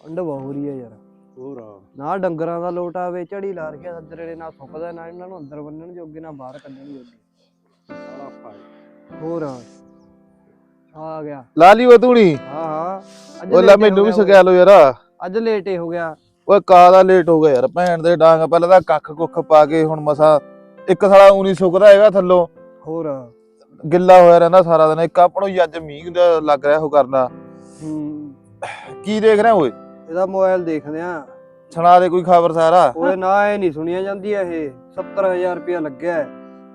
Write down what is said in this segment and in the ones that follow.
ਬਹੁਤ ਹੋ ਰਹੀ ਹੈ ਯਾਰ। ਹੋਰ ਨਾ ਡੰਗਰਾਂ ਦਾ ਲੋਟ ਆਵੇ ਝੜੀ ਲਾ ਰਖਿਆ ਸੱਜਰੇ ਨੇ ਨਾ ਸੁੱਕਦਾ ਨਾ ਇਹਨਾਂ ਨੂੰ ਅੰਦਰ ਬੰਨਣ ਜੋਗੇ ਨਾ ਬਾਹਰ ਕੱਢਣ ਜੋਗੇ। ਸਾਲਾ ਪਾਈ ਹੋਰ ਆ। ਗਿਆ। ਲਾ ਲਈ ਉਹ ਹਾਂ ਹਾਂ। ਅੱਜ ਉਹ ਲੈ late ਮੈਨੂੰ ਹੋ ਵੀ ਗਿਆ ਸਕਿਆ ਲੋ ਯਾਰ। ਓਏ। ਅੱਜ ਲੇਟ ਹੀ ਹੋ ਗਿਆ। ਓਏ ਕਾਦਾ ਲੇਟ ਹੋ ਗਿਆ ਯਾਰ? ਭੈਣ ਦੇ ਡਾਂਗ ਪਹਿਲਾਂ ਤਾਂ ਕੱਖ ਕੁੱਖ ਪਾ ਕੇ ਹੁਣ ਮਸਾ ਇੱਕ ਸਾਲਾ ਊਣੀ ਸੁੱਕਦਾ ਹੈਗਾ ਥੱਲੋਂ। ਹੋਰ ਗਿੱਲਾ ਹੋਇਆ ਰਹਿੰਦਾ ਸਾਰਾ ਦਿਨ। ਇੱਕ ਆਪਣੋ ਹੀ ਅੱਜ ਮੀਂਹ ਦਾ ਲੱਗ ਰਿਹਾ ਉਹ ਕਰਨਾ। ਹੂੰ। ਕੀ ਦੇਖ ਰਿਹਾ ਓਏ? ਇਹਦਾ ਮੋਬਾਈਲ ਦੇਖਦੇ ਆ। ਸੁਣਾ ਦੇ ਕੋਈ ਖਬਰ ਸਾਰਾ? ਓਏ ਨਾ ਇਹ ਨਹੀਂ ਸੁਣੀਆਂ ਜਾਂਦੀ ਇਹ। 70000 ਰੁਪਇਆ ਲੱਗਿਆ ਹੈ।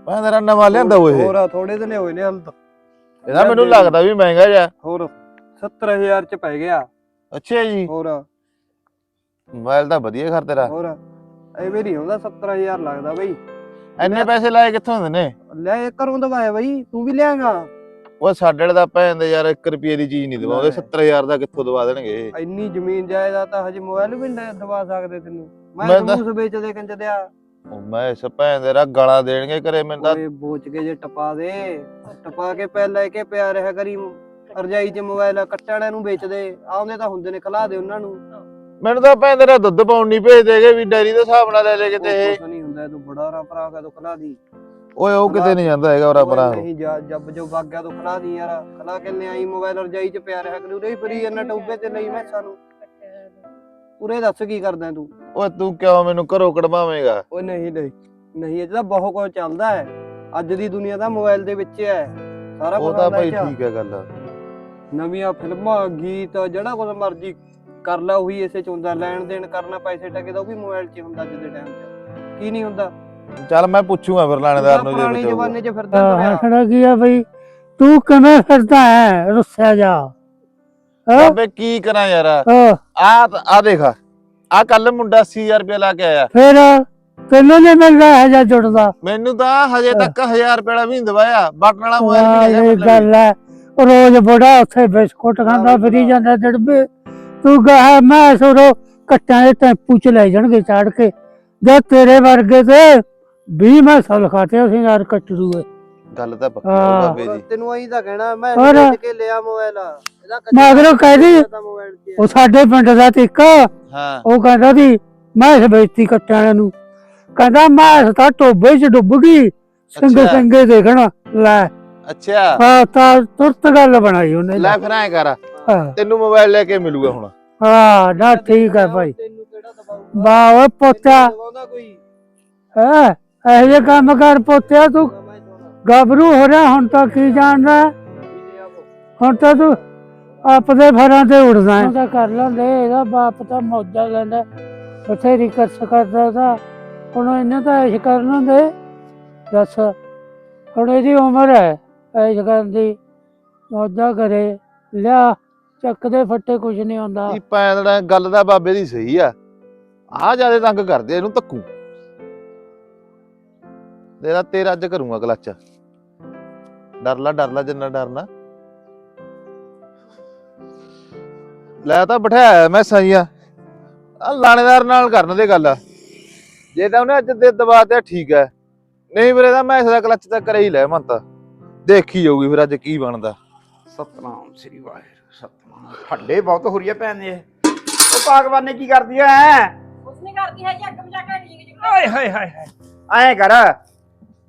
ਮੈਂ ਤੇਰਾ ਨਵਾਂ ਲਿਆਂਦਾ ਓਏ। ਹੋਰ ਆ, ਥੋੜੇ ਦਿਨੇ ਹੋਏ ਨੇ ਹਲ ਤਾਂ। ਇਹਦਾ ਮੈਨੂੰ ਲੱਗਦਾ ਵੀ ਮਹਿੰਗਾ ਜਿਹਾ। ਹੋਰ 70000 ਚ ਪੈ ਗਿਆ। ਅੱਛਾ ਜੀ। ਹੋਰ। ਮੋਬਾਈਲ ਤਾਂ ਵਧੀਆ ਖਰ ਤੇਰਾ। ਹੋਰ ਐਵੇਂ ਨਹੀਂ ਹੁੰਦਾ 70000 ਲੱਗਦਾ ਬਈ। ਇੰਨੇ ਪੈਸੇ ਲਾਏ ਕਿੱਥੋਂ ਹੁੰਦੇ ਨੇ? ਲੈ ਇਹ ਘਰੋਂ ਦਵਾਇਆ ਬਈ ਤੂੰ ਵੀ ਲਿਆਂਗਾ। ਉਹ ਸਾਡੇ ਵਾਲੇ ਦਾ ਭੈਣ ਦੇ ਯਾਰ 1 ਰੁਪਏ ਦੀ ਚੀਜ਼ ਨਹੀਂ ਦਵਾਉਂਦੇ ਲੈ। 70000 ਦਾ ਕਿੱਥੋਂ ਦਵਾ ਦੇਣਗੇ ਇੰਨੀ ਜ਼ਮੀਨ ਜਾਇਦਾਦ ਤਾਂ ਹਜੇ ਮੋਬਾਈਲ ਵੀ ਨਹੀਂ ਦਵਾ ਸਕਦੇ ਤੈਨੂੰ। ਮੈਂ ਤਾਂ- ਵੇਚਦੇ ਕੰਜਦਿਆ। ਉਹ ਮੈਂ ਇਸ ਭੈਣ ਦੇ ਰਾ ਗਾਲਾਂ ਦੇਣਗੇ ਘਰੇ ਮੈਨੂੰ ਤਾਂ ਓਏ ਬੋਚ ਕੇ ਜੇ ਟਪਾ ਦੇ ਟਪਾ ਕੇ ਪੈ ਲੈ ਕੇ ਪਿਆ ਰਿਹਾ ਕਰੀ ਰਜਾਈ 'ਚ ਮੋਬਾਈਲ ਕੱਟੜਿਆਂ ਨੂੰ ਵੇਚਦੇ ਆਉਂਦੇ ਤਾਂ ਹੁੰਦੇ ਨੇ ਖਲਾ ਦੇ ਉਹਨਾਂ ਨੂੰ। ਮੈਨੂੰ ਤਾਂ ਭੈਣ ਤੇਰਾ ਦੁੱਧ ਪਾਉਣ ਨਹੀਂ ਭੇਜਦੇਗੇ ਵੀ ਡੈਰੀ ਦੇ ਹਿਸਾਬ ਨਾਲ ਲੈ ਲੈ ਕਿਤੇ ਇਹ। ਨਹੀਂ ਹੁੰਦਾ ਤੂੰ ਬੜਾ ਰਾ ਭਰਾ ਕਾ ਤੂੰ ਖਲਾ ਦੀ। ਓਏ ਉਹ ਕਿਤੇ ਨਹੀਂ ਜਾਂਦਾ ਹੈਗਾ ਓਏ ਭਰਾ। ਨਹੀਂ ਜਾ ਜੱਬ ਜੋ ਵਗ ਗਿਆ ਤੂੰ ਖਲਾ ਦੀ ਯਾਰ। ਖਲਾ ਕੇ ਲਿਆਈ ਮੋਬਾਈਲ ਰਜਾਈ 'ਚ ਪਿਆ ਰਿਹਾ ਕਰੀ ਉਰੇ ਹੀ ਫਰੀ ਇਹਨਾਂ ਟੋਬੇ ਤੇ ਲਈ ਮੈਂ ਸਾਨੂੰ ਉਰੇ ਦੱਸ ਕੀ ਕਰਦਾ ਤੂੰ? ਓਏ ਤੂੰ ਕਿਉਂ ਮੈਨੂੰ ਘਰੋਂ ਕਢਵਾਵੇਂਗਾ? ਓਏ ਨਹੀਂ ਨਹੀਂ ਨਹੀਂ ਇਹ ਤਾਂ ਬਹੁਤ ਕੁਝ ਚੱਲਦਾ ਹੈ। ਅੱਜ ਦੀ ਦੁਨੀਆ ਤਾਂ ਮੋਬਾਈਲ ਦੇ ਵਿੱਚ ਹੈ। ਸਾਰਾ ਉਹ ਕੁਝ ਤਾਂ ਆਉਂਦਾ ਭਾਈ। ਠੀਕ ਹੈ ਗੱਲ। ਨਵੀਆਂ ਫਿਲਮਾਂ ਗੀਤ ਜਿਹੜਾ ਕੁਝ ਮਰਜ਼ੀ ਕਰ ਲੈ ਉਹੀ ਇਸੇ ਚ ਹੁੰਦਾ ਲੈਣ ਦੇਣ ਕਰਨਾ ਪੈਸੇ ਟਕੇ ਦਾ ਉਹ ਵੀ ਮੋਬਾਈਲ 'ਚ ਹੁੰਦਾ ਅੱਜ ਦੇ ਟਾਈਮ 'ਚ। ਕੀ ਨਹੀਂ ਹੁੰਦਾ? ਚੱਲ ਮੈਂ ਪੁੱਛੂਗਾ ਫਿਰ ਲਾਣੇਦਾਰ ਨੂੰ ਜੇ ਪੁਰਾਣੇ ਜ਼ਮਾਨੇ 'ਚ ਫਿਰਦਾ ਆਹ ਤੁਰਿਆ। ਖੜਾ ਗਿਆ ਬਈ? ਤੂੰ ਕਿਵੇਂ ਫਿਰਦਾ ਹੈ? ਰੁੱਸਿਆ ਜਾ। ਹਾਂ? ਅਬੇ ਕੀ ਕਰਾਂ ਯਾਰ? ਆ ਆ ਦੇਖ। ਆ ਕੱਲ ਮੁੰਡਾ 80000 ਰੁਪਏ ਲਾ ਕੇ ਆਇਆ। ਫਿਰ ਤੈਨੂੰ ਨਹੀਂ ਮਿਲਦਾ ਹੈ ਜਾਂ ਜੁੜਦਾ? ਮੈਨੂੰ ਤਾਂ ਹਜੇ ਤੱਕ 1000 ਰੁਪਏ ਦਾ ਵੀ ਨਹੀਂ ਦਵਾਇਆ। ਬਟਨ ਵਾਲਾ ਮੋਬਾਈਲ ਵਾਹ ਨਹੀਂ ਇਹ ਗੱਲ ਹੈ। ਰੋਜ਼ ਬੜਾ ਉੱਥੇ ਬਿਸਕੁਟ ਖਾਂਦਾ ਫਿਰੀ ਜਾਂਦਾ ਡੜਬੇ ਤੂੰ ਕਹਾ ਮੈਂ ਸੋਰੋ ਕੱਟਾਂ ਦੇ ਟੈਂਪੂ ਚ ਲੈ ਜਾਣਗੇ ਚਾੜ ਕੇ। ਜੇ ਤੇਰੇ ਵਰਗੇ ਤੇ 20 ਮੈਂ ਸਲ ਖਾਤੇ ਅਸੀਂ ਯਾਰ ਕੱਟ ਦੂਏ। ਗੱਲ ਤਾਂ ਪੱਕੀ ਹਾਂ। ਆ ਬਾਬੇ ਹੋਰ ਦੀ। ਤੈਨੂੰ ਆਈ ਤਾਂ ਕਹਿਣਾ ਮੈਂ ਹੋਰ? ਕੇ ਲਿਆ ਮੋਬਾਈਲ ਇਹਦਾ ਮਗਰੋਂ ਕਹਿ ਦੀ ਮੋਬਾਈਲ ਉਹ ਸਾਡੇ ਪਿੰਡ ਦਾ ਤੇ ਇੱਕ ਹਾਂ। ਉਹ ਕਹਿੰਦਾ ਸੀ ਮੈਂ ਇਸ ਬੇਇੱਜ਼ਤੀ ਕੱਟਾਂ ਨੂੰ। ਕਹਿੰਦਾ ਮੈਂ ਤਾਂ ਟੋਬੇ ਚ ਡੁੱਬ ਗਈ ਸੰਗੇ ਅੱਛਾ। ਸੰਗੇ ਦੇਖਣਾ ਲੈ। ਅੱਛਾ। ਹਾਂ ਤਾਂ ਤੁਰਤ ਗੱਲ ਬਣਾਈ ਉਹਨੇ। ਲੈ ਫਿਰ ਐ ਕਰ। ਹਾਂ। ਤੈਨੂੰ ਮੋਬਾਈਲ ਲੈ ਕੇ ਮਿਲੂਗਾ ਹੁਣ। ਹਾਂ ਨਾ ਠੀਕ ਹੈ ਭਾਈ। ਤੈਨੂੰ ਕਿਹੜਾ ਦਬਾਊਗਾ? ਵਾਹ ਓਏ ਪੋਤਿਆ ਦਬਾਉਂਦਾ ਕੋਈ? ਹੈ? ਇਹ ਜੇ ਕੰਮ ਕਰ ਪੋਤਿਆ ਤੂੰ। ਗੱਭਰੂ ਹੋ ਰਿਹਾ ਹੁਣ ਤਾਂ ਕੀ ਜਾਣਦਾ ਹੁਣ ਤਾਂ ਤੂੰ ਆਪਦੇ ਫਰਾਂ ਤੇ ਉੜਦਾ ਹੈ। ਤਾਂ ਕਰ ਲੈਂਦੇ ਇਹਦਾ ਬਾਪ ਤਾਂ ਮੌਜਾ ਲੈਂਦਾ ਬਥੇਰੀ ਕਰ ਸਕਦਾ ਤਾਂ। ਹੁਣ ਇਹਨੇ ਤਾਂ ਐਸ਼ ਕਰਨ ਦੇ ਦੱਸ ਹੁਣ ਇਹਦੀ ਉਮਰ ਹੈ ਐਸ਼ ਕਰਨ ਦੀ। ਮੌਜਾ ਕਰੇ। ਲਿਆ ਚੱਕਦੇ ਫੱਟੇ ਕੁਝ ਨਹੀਂ ਹੁੰਦਾ। ਇਹ ਪੈਂਦੜਾ ਗੱਲ ਦਾ ਬਾਬੇ ਦੀ ਸਹੀ ਆ। ਆ ਜ਼ਿਆਦਾ ਤੰਗ ਕਰਦੇ ਇਹਨੂੰ ਧੱਕੂ। ਤੇਰਾ ਤੇਰਾ ਅੱਜ ਕਰੂੰਗਾ ਕਲੱਚ। ਡਰ ਲਾ ਡਰ ਲਾ ਜਿੰਨਾ ਡਰਨਾ ਲੈ ਤਾਂ ਬਿਠਾਇਆ ਮੈਂ ਸਹੀ ਆ ਲਾਣੇਦਾਰ ਨਾਲ ਕਰਨ ਦੇ ਗੱਲ ਜੇ ਤਾਂ ਉਹਨੇ ਅੱਜ ਦੇ ਦਬਾ ਤੇ ਠੀਕ ਹੈ ਨਹੀਂ ਵੀਰੇ ਤਾਂ ਮੈਂ ਇਸ ਦਾ ਕਲੱਚ ਤਾਂ ਕਰੇ ਹੀ ਲੈ ਮਨ ਤਾਂ ਦੇਖੀ ਜਾਊਗੀ ਫਿਰ ਅੱਜ ਕੀ ਬਣਦਾ। ਸਤਨਾਮ ਸ੍ਰੀ ਵਾਹਿਗੁਰੂ ਸਤਨਾਮ। ਫੱਡੇ ਬਹੁਤ ਹੋ ਰਹੀ ਹੈ ਭੈਣ ਦੇ। ਉਹ ਪਾਗਵਾਨ ਨੇ ਕੀ ਕਰਦੀ ਐ? ਨਹੀਂ ਕਰਦੀ ਹੈ ਜੀ ਅੱਗ ਬਜਾ ਕੇ ਢੀਕ ਜੀ ਓਏ ਹਾਏ ਹਾਏ ਹਾਏ। ਐਂ ਕਰ।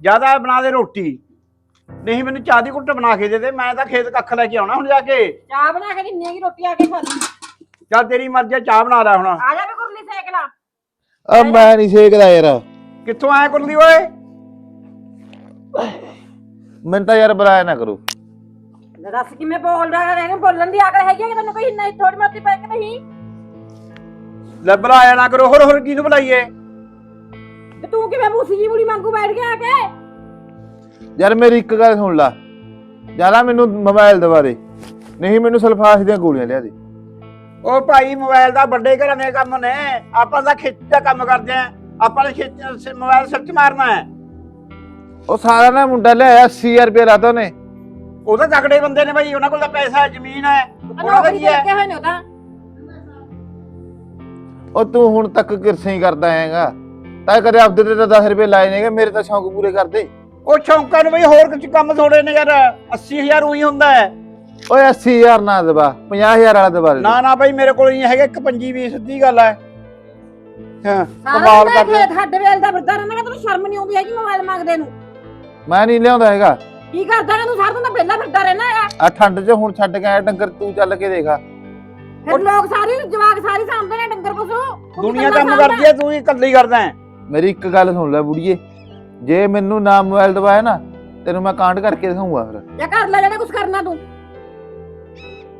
ਜ਼ਿਆਦਾ ਬਣਾ ਦੇ ਰੋਟੀ। ਨਹੀਂ ਮੈਨੂੰ ਚਾਹ ਦੀ ਘੁੱਟ ਬਣਾ ਕੇ ਦੇ ਦੇ ਮੈਂ ਤਾਂ ਖੇਤ ਕੱਖ ਲੈ ਕੇ ਆਉਣਾ ਹੁਣ ਜਾ ਕੇ। ਚਾਹ ਬਣਾ ਕੇ ਦਿੰਨੀ ਹੈਗੀ ਰੋਟੀ ਆ ਕੇ ਖਾ ਲਈ। ਚੱਲ ਤੇਰੀ ਮਰਜ਼ੀ ਆ, ਚਾਹ ਬਣਾ ਲੈ ਹੁਣ। ਆ ਜਾ ਵੀ ਕੁਰਲੀ ਸੇਕ ਲਾ। ਆ ਮੈਂ ਨਹੀਂ ਸੇਕਦਾ ਯਾਰ। ਕਿੱਥੋਂ ਆਇਆ ਕੁਰਲੀ ਓਏ? ਮੈਨੂੰ ਤਾਂ ਯਾਰ ਬੁਲਾਇਆ ਨਾ ਕਰੋ। ਲੈ ਦੱਸ ਕਿਵੇਂ ਬੋਲਦਾ ਹੈ ਇਹਨੂੰ ਬੋਲਣ ਦੀ ਅਕਲ ਹੈਗੀ ਹੈ ਕਿ ਤੈਨੂੰ ਕੋਈ ਨਹੀਂ ਥੋੜੀ ਮੋਟੀ ਪੈ ਕੇ ਨਹੀਂ? ਲੈ ਬੁਲਾਇਆ ਨਾ ਕਰੋ ਹੋਰ ਹੋਰ ਕਿਹਨੂੰ ਬੁਲਾਈਏ? ਤੇ ਤੂੰ ਕਿਵੇਂ ਮੂਸੀ ਜੀ ਬੁੜੀ ਮੰਗੂ ਬੈਠ ਗਿਆ ਆ ਕੇ? ਯਾਰ ਮੇਰੀ ਇੱਕ ਗੱਲ ਸੁਣ ਲਾ। ਜ਼ਿਆਦਾ ਮੈਨੂੰ ਮੋਬਾਈਲ ਦਵਾ ਦੇ ਨਹੀਂ ਮੈਨੂੰ ਸਲਫਾਸ ਦੀਆਂ ਗੋਲੀਆਂ ਲਿਆ ਦੇ। ਉਹ ਭਾਈ ਮੋਬਾਈਲ ਦਾ ਵੱਡੇ ਘਰਾਂ ਦੇ ਕੰਮ ਨੇ। ਆਪਾਂ ਤਾਂ ਖੇਤੀ ਦਾ ਕੰਮ ਕਰਦੇ ਆ। ਆਪਾਂ ਨੇ ਖੇਤੀ ਮੋਬਾਈਲ ਸੱਚ ਮਾਰਨਾ ਹੈ। ਉਹ ਸਾਰਾ ਨਾ ਮੁੰਡਾ ਲਿਆਇਆ 80000 ਰੁਪਏ ਲਾਤਾ ਉਹਨੇ। ਉਹ ਤਾਂ ਤਕੜੇ ਬੰਦੇ ਨੇ ਭਾਈ ਉਹਨਾਂ ਕੋਲ ਤਾਂ ਪੈਸਾ ਹੈ ਜ਼ਮੀਨ ਹੈ। ਉਹਨਾਂ ਦਾ ਨੌਕਰੀ ਕੀ ਤੇ ਹੈ। ਹੋਏ ਨੇ ਉਹ ਤਾਂ। ਉਹ ਤੂੰ ਹੁਣ ਤੱਕ ਕਿਰਸੇ ਹੀ ਕਰਦਾ ਆਏਗਾ ਤਾਂ ਕਦੇ ਆਪਦੇ ਤੇ ਤਾਂ 10 ਰੁਪਏ ਲਾਏ ਨੇਗੇ ਮੇਰੇ ਤਾਂ ਸ਼ੌਂਕ ਪੂਰੇ ਕਰਦੇ। ਉਹ ਸ਼ੌਂਕਾਂ ਨੂੰ ਬਈ ਹੋਰ ਕੁਝ ਕੰਮ ਥੋੜੇ ਨੇ ਯਾਰ 80000 ਉਹੀ ਹੁੰਦਾ ਹੈ। ਓਏ 80000 ਨਾ ਦਬਾ 50000 ਵਾਲਾ ਦਬਾ ਦੇ ਨਾ ਨਾ ਬਾਈ ਮੇਰੇ ਕੋਲ ਨਹੀਂ ਹੈਗਾ ਇੱਕ ਪੰਜੀ ਵੀ ਸਿੱਧੀ ਗੱਲ ਹੈ। ਹਾਂ ਸਾਰਾ ਕਮਾਲ ਦਿਨ ਕਰਦੇ। ਖੇਤ ਹੱਡ ਵੇਲ ਦਾ ਫਿਰਦਾ ਰਹਿੰਦਾ ਤੈਨੂੰ ਸ਼ਰਮ ਨਹੀਂ ਆਉਂਦੀ ਹੈਗੀ ਮੋਬਾਈਲ ਮੰਗਦੇ ਨੂੰ। ਮੈਂ ਨਹੀਂ ਲਿਆਉਂਦਾ ਹੈਗਾ। ਕੀ ਕਰਦਾ ਕਿ ਤੂੰ ਸਾਰਾ ਦਿਨ ਤਾਂ ਵਿਹਲਾ ਫਿਰਦਾ ਰਹਿਣਾ ਹੈ ਆ ਠੰਡ 'ਚ ਹੁਣ ਛੱਡ ਕੇ ਆਇਆ ਡੰਗਰ ਤੂੰ ਚੱਲ ਕੇ ਦੇਖਾ। ਫਿਰ ਲੋਕ ਸਾਰੀ ਜਵਾਕ ਸਾਰੀ ਸਾਂਭਦੇ ਨੇ ਡੰਗਰ ਪਸ਼ੂ। ਦੁਨੀਆ ਕੰਮ। ਕਰਦੀ ਹੈ ਤੂੰ ਹੀ ਇਕੱਲੀ ਕਰਦਾ ਹੈ। ਮੇਰੀ ਇੱਕ ਗੱਲ ਸੁਣ ਲੈ ਬੁੜੀਏ। ਜੇ ਮੈਨੂੰ ਨਾ ਮੋਬਾਈਲ ਦਵਾਇਆ ਨਾ ਤੈਨੂੰ ਮੈਂ ਕਾਂਡ ਕਰਕੇ ਦਿਖਾਉਂਗਾ ਫਿਰ। ਜਾਂ ਕਰ ਲੈ ਜਿਹੜਾ ਕੁਝ ਕਰਨਾ ਤੂੰ।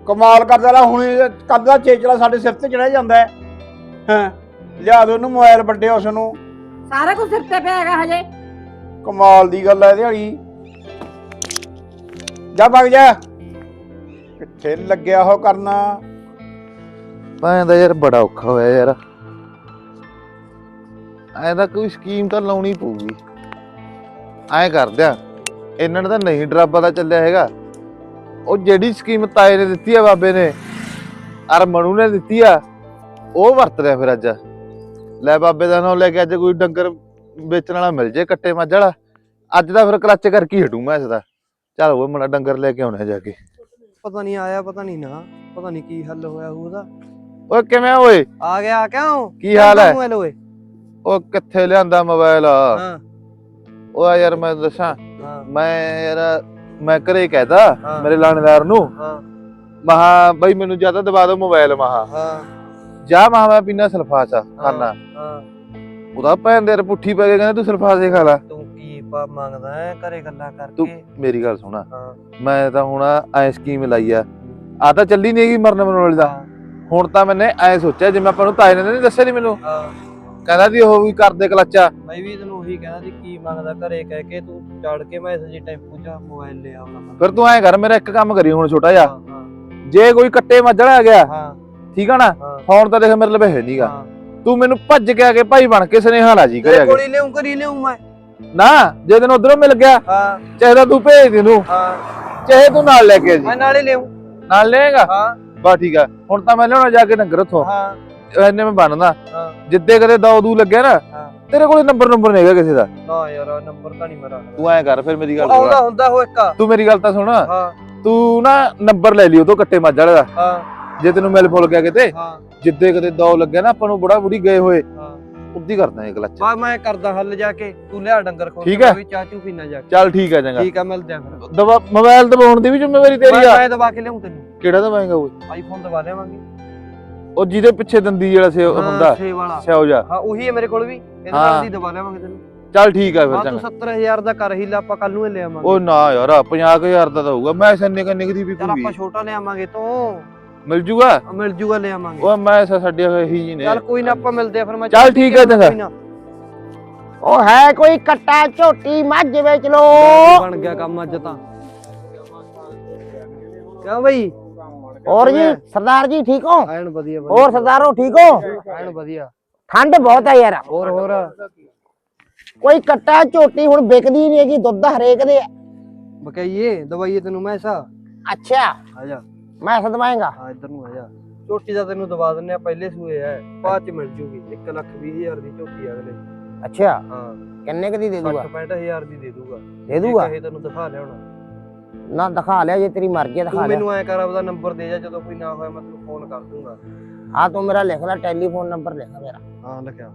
ਕਮਾਲ ਕਰਦਾ ਲਾ ਹੁਣ ਕੱਲ ਦਾ ਚੇਚਲਾ ਸਾਡੇ ਸਿਰ ਤੇ ਚੜਿਆ ਜਾਂਦਾ ਹੈ। ਹਾਂ ਲਿਆ ਦੇ ਉਹਨੂੰ ਮੋਬਾਈਲ ਵੱਡੇ ਉਸ ਨੂੰ। ਸਾਰਾ ਕੁਝ ਸਿਰ ਤੇ ਪਿਆ ਹੈਗਾ ਹਜੇ। ਕਮਾਲ ਦੀ ਗੱਲ ਹੈ ਦਿਹਾੜੀ ਜਾ ਭੱਗ ਜਾ। ਕਿੱਥੇ ਲੱਗਿਆ ਉਹ ਕਰਨਾ? ਭਾਂ ਦਾ ਯਾਰ ਬੜਾ ਔਖਾ ਹੋਇਆ ਯਾਰ। ਐਂ ਤਾਂ ਕੋਈ ਸਕੀਮ ਤਾਂ ਲਾਉਣੀ ਪਊਗੀ। ਐਂ ਕਰਦੇ ਆ ਇਹਨਾਂ ਨੇ ਤਾਂ ਨਹੀਂ ਡਰਾਬਾ ਦਾ ਚੱਲਿਆ ਹੈਗਾ। ਉਹ ਜਿਹੜੀ ਸਕੀਮ ਤਾਏ ਨੇ ਦਿੱਤੀ ਆ ਬਾਬੇ ਨੇ ਅਰ ਮਨੂ ਨੇ ਦਿੱਤੀ ਆ ਉਹ ਵਰਤ ਲਿਆ ਫਿਰ ਅੱਜ। ਲੈ ਬਾਬੇ ਦਾ ਨਾਮ ਲੈ ਕੇ ਅੱਜ ਕੋਈ ਡੰਗਰ ਵੇਚਣ ਵਾਲਾ ਮਿਲ ਜੇ ਕੱਟੇ ਮੱਝ ਵਾਲਾ। ਅੱਜ ਦਾ ਫਿਰ ਕਲੱਚ ਕਰਕੇ ਹੀ ਹਟੂ ਮੈਂ ਇਸ ਦਾ। ਚੱਲ ਉਹ ਮਣਾ ਡੰਗਰ ਲੈ ਕੇ ਆਉਣਾ ਜਾ ਕੇ। ਪਤਾ ਨਹੀਂ ਆਇਆ ਪਤਾ ਨਹੀਂ ਨਾ ਪਤਾ ਨਹੀਂ ਕੀ ਹੱਲ ਹੋਇਆ ਉਹਦਾ ਓਏ ਕਿਵੇਂ ਓਏ? ਆ ਗਿਆ ਕਿਉਂ ਕੀ ਹਾਲ ਹੈ? ਮੋਬਾਈਲ ਓਏ। ਉਹ ਕਿੱਥੇ ਲਿਆਂਦਾ ਮੋਬਾਈਲ ਹਾਂ। ਉਹ ਆ ਯਾਰ ਮੈਂ ਦੱਸਾਂ ਹਾਂ। ਮੈਂ ਯਾਰ ਮੈਂ ਘਰੇ ਕਹਿਤਾ ਹਾਂ। ਮੇਰੇ ਲਾਣੇਦਾਰ ਨੂੰ। ਹਾਂ। ਮਹਾ ਬਈ ਮੈਨੂੰ ਜ਼ਿਆਦਾ ਦਬਾ ਦਿਓ ਮੋਬਾਈਲ ਮਹਾ ਹਾਂ। ਜਾ ਮਹਾ ਮੈਂ ਪੀਣਾ ਸਲਫਾਸਾ ਖਾਣਾ ਹਾਂ ਉਹਦਾ ਭੈਣ ਦੇ ਪੁੱਠੀ ਪੈ ਕੇ ਕਹਿੰਦਾ ਤੂੰ ਸਲਫਾਸੇ ਖਾ ਲੈ। ਤੂੰ ਕੀ ਪਾ ਮੰਗਦਾ ਹੈ ਘਰੇ ਗੱਲਾਂ ਤੂੰ ਕਰਕੇ ਮੇਰੀ ਗੱਲ ਸੁਣਾ। ਹਾਂ। ਮੈਂ ਤਾਂ ਹੁਣ ਐ ਸਕੀਮ ਲਾਈ ਆ। ਆ ਤਾਂ ਚੱਲੀ ਨਹੀਂ ਹੈਗੀ ਮਰਨ ਮਰਨ ਵਾਲੀ ਦਾ ਹਾਂ, ਹੁਣ ਤਾਂ ਮੈਨੇ ਐ ਸੋਚਿਆ ਜਿਵੇਂ ਆਪਾਂ ਨੂੰ ਤਾਏ ਨੇ ਨਹੀਂ ਦੱਸਿਆ ਨਹੀਂ ਮੈਨੂੰ। ਹਾਂ। ਕਹਿੰਦਾ ਵੀ ਉਹ ਵੀ ਕਰਦੇ ਕਲੱਚਾ ਮੈਂ ਵੀ ਤੈਨੂੰ ਉਹੀ ਕਹਿੰਦਾ ਸੀ ਕੀ ਮੰਗਦਾ ਘਰੇ ਕਹਿ ਕੇ ਤੂੰ ਚੜ ਕੇ ਮੈਂ ਇਸ ਜੀ ਟੈਂਪੂ 'ਚ ਮੋਬਾਈਲ ਲੈ ਆਉਣਾ ਫਿਰ ਤੂੰ ਐ ਕਰ ਮੇਰਾ ਇੱਕ ਕੰਮ ਕਰੀ ਹੁਣ ਛੋਟਾ ਜਿਹਾ। ਜੇ ਕੋਈ ਕੱਟੇ ਮੱਝੜਾ ਆ ਗਿਆ ਹਾਂ। ਠੀਕ ਆ ਨਾ? ਫੋਨ ਤਾਂ ਦੇਖ ਮੇਰੇ ਲਵੇ ਹੈ ਨਹੀਂਗਾ ਤੂੰ ਮੈਨੂੰ ਭੱਜ ਕੇ ਆ ਕੇ ਭਾਈ ਬਣ ਕੇ ਸੁਨੇਹਾ ਲਾ ਜੀ ਕਰਿਆ ਕੋਲ ਹੀ ਲਿਆਉਂ ਕਰੀ ਲਿਆਉਂ ਮੈਂ। ਨਾ ਜੇ ਤੈਨੂੰ ਉਧਰੋਂ ਮਿਲ ਗਿਆ ਹਾਂ। ਚਾਹੇ ਤਾਂ ਤੂੰ ਭੇਜ ਦੇ ਨੂੰ ਹਾਂ। ਚਾਹੇ ਤੂੰ ਨਾਲ ਲੈ ਕੇ ਆ ਜੀ। ਮੈਂ ਨਾਲੇ ਲਿਆਉਂ ਨਾਲ ਲੈਗਾ ਹਾਂ। ਬਾ ਠੀਕ ਆ। ਹੁਣ ਤਾਂ ਮੈਂ ਲਿਆਉਣਾ ਜਾ ਕੇ ਡੰਗਰ ਉੱਥੋਂ। ਹਾਂ। ਐਨੇ ਮੈਂ ਬਣਦਾ ਹਾਂ। ਜਿੱਦੇ ਕਦੇ ਦੌ ਦੂ ਲੱਗਿਆ ਨਾ ਹਾਂ। ਤੇਰੇ ਕੋਲ ਨੰਬਰ ਨੰਬਰ ਨਹੀਂ ਹੈਗਾ ਕਿਸੇ ਦਾ। ਨਾ ਯਾਰ ਨੰਬਰ ਤਾਂ ਨਹੀਂ ਮੇਰਾ। ਤੂੰ ਐਂ ਕਰ ਫਿਰ ਮੇਰੀ ਗੱਲ ਆਉਂਦਾ ਸੁਣ। ਹੁੰਦਾ ਹੋ ਇੱਕ। ਤੂੰ ਮੇਰੀ ਗੱਲ ਤਾਂ ਸੁਣ। ਹਾਂ। ਤੂੰ ਨਾ ਨੰਬਰ ਲੈ ਲਈ ਉਹ ਤੋਂ ਕੱਟੇ ਮੱਝ ਵਾਲੇ ਦਾ। ਹਾਂ। ਜੇ ਤੈਨੂੰ ਮਿਲ ਫੁੱਲ ਗਿਆ ਕਿਤੇ ਹਾਂ। ਜਿੱਦੇ ਕਦੇ ਦੌ ਲੱਗਿਆ ਨਾ ਆਪਾਂ ਨੂੰ ਬੁੜਾ ਬੁੜੀ ਗਏ ਹੋਏ। ਹਾਂ। ਉੱਦੀ ਕਰਦਾ ਇਹ ਕਲੱਚ। ਬਾ ਮੈਂ ਕਰਦਾ ਹੱਲ ਜਾ ਕੇ। ਤੂੰ ਲਿਆ ਡੰਗਰ ਖੋਲ ਠੀਕ ਕੇ ਹੈ। ਮੈਂ ਵੀ ਚਾਹ ਚੂ ਪੀਣਾ ਜਾ ਕੇ। ਚੱਲ ਠੀਕ ਆ ਚੰਗਾ। ਠੀਕ ਆ ਮਿਲਦੇ ਆ ਫਿਰ। ਦਬਾ ਮੋਬਾਈਲ ਦਬਾਉਣ ਦੀ ਵੀ ਜ਼ਿੰਮੇਵਾਰੀ ਤੇਰੀ ਆ। ਮੈਂ ਦਵਾ ਕੇ ਲਿਆਉਂ ਤੈਨੂੰ। ਕਿਹੜਾ ਦਵਾਏਗਾ ਉਹ ਆਈਫੋਨ ਦਵਾ ਲਿਆਵਾਂਗੇ। ਉਹ ਜਿਹਦੇ ਪਿੱਛੇ ਦੰਦੀ ਜਿਹੜਾ ਸੇ ਹੁੰਦਾ ਛੇ ਵਾਲਾ। ਜਾ ਹਾਂ ਉਹੀ ਹੈ ਮੇਰੇ ਕੋਲ ਵੀ। ਇਹਦੇ ਹਾਂ। ਨਾਲ ਦੀ ਦਵਾ ਲਿਆਵਾਂਗੇ ਤੈਨੂੰ। ਚੱਲ ਠੀਕ ਆ ਫਿਰ ਹਾਂ ਤੂੰ ਚੰਗਾ 70000 ਦਾ ਕਰ ਹੀ ਲੈ ਆਪਾਂ ਕੱਲ ਨੂੰ ਹੀ ਲੈ ਆਵਾਂਗੇ। ਉਹ ਨਾ ਯਾਰ 50000 ਦਾ ਤਾਂ ਹੋਊਗਾ। ਮੈਂ ਸੰਨੇ ਕੰਨੇ ਦੀ ਵੀ ਚੱਲ ਆਪਾਂ ਛੋਟਾ ਲੈ ਆਵਾਂਗੇ ਤੋਂ। ਮਿਲ ਜੂਗਾ? ਮਿਲ ਜੂਗਾ ਲੈ ਆਵਾਂਗੇ। ਉਹ ਮੈਂ ਸਾ ਸਾਡੇ ਹੋਏ ਹੀ ਜੀ ਨੇ। ਚੱਲ ਕੋਈ ਨਾ ਆਪਾਂ ਮਿਲਦੇ ਆ ਫਿਰ। ਮੈਂ ਚੱਲ ਠੀਕ ਹੈ ਚੰਗਾ। ਕੋਈ ਨਾ। ਉਹ ਹੈ ਕੋਈ ਕੱਟਾ ਝੋਟੀ ਮੱਝ ਵੇਚ ਲੋ ਬਣ ਗਿਆ ਕੰਮ ਅੱਜ ਤਾਂ। ਕਿਉਂ ਬਈ? ਹੋਰ ਜੀ ਸਰਦਾਰ ਜੀ ਠੀਕ ਹੋ? ਐਨ ਵਧੀਆ ਵਧੀਆ। ਹੋਰ ਸਰਦਾਰੋ ਠੀਕ ਹੋ? ਐਨ ਵਧੀਆ। ਠੰਡ ਬਹੁਤ ਹੈ ਯਾਰ। ਹੋਰ ਹੋਰ। ਕੋਈ ਕੱਟਾ ਝੋਟੀ ਹੁਣ ਵਿਕਦੀ ਨਹੀਂ ਹੈਗੀ ਦੁੱਧ ਹਰੇਕ ਦੇ। ਹੈ। ਬਕਾਈਏ ਦਵਾਈਏ ਤੈਨੂੰ ਮੈਂ ਸਾ ਅੱਛਾ। ਆ ਜਾ। ਮੈਂ ਸਦਵਾਏਗਾ ਆ ਇੱਧਰ ਨੂੰ ਆ ਜਾ। ਝੋਟੀ ਦਾ ਤੈਨੂੰ ਦਵਾ ਦਿੰਨੇ ਆ ਪਹਿਲੇ ਸੂਏ ਆ। ਬਾਅਦ ਚ ਮਿਲ ਜੂਗੀ। 1 ਲੱਖ 20 ਹਜ਼ਾਰ ਦੀ ਝੋਟੀ ਆ ਅਗਲੇ। ਅੱਛਾ। ਹਾਂ। ਕਿੰਨੇ ਕੁ ਦੀ ਦੇ 60 ਦੂਗਾ 65 ਹਜ਼ਾਰ ਦੀ ਦੇ ਦੂਗਾ। ਦੇ ਦੂਗਾ? ਇਹ ਤੈਨੂੰ ਦਿਖਾ ਲਿਆਉਣਾ ਨਾ ਦਿਖਾ ਲਿਆ ਜੇ ਤੇਰੀ ਮਰਜ਼ੀ ਹੈ ਤੂੰ ਦਿਖਾ ਲਿਆ। ਮੈਨੂੰ ਐ ਕਰ ਆਪਦਾ ਨੰਬਰ ਦੇ ਜਾ ਜਦੋਂ ਕੋਈ ਨਾ ਹੋਇਆ ਮੈਂ ਤੈਨੂੰ ਫੋਨ ਕਰ ਦੂੰਗਾ। ਹਾਂ ਤੂੰ ਮੇਰਾ ਲਿਖ ਲੈ ਟੈਲੀਫੋਨ ਨੰਬਰ ਲਿਖ ਮੇਰਾ। ਹਾਂ ਲਿਖਿਆ।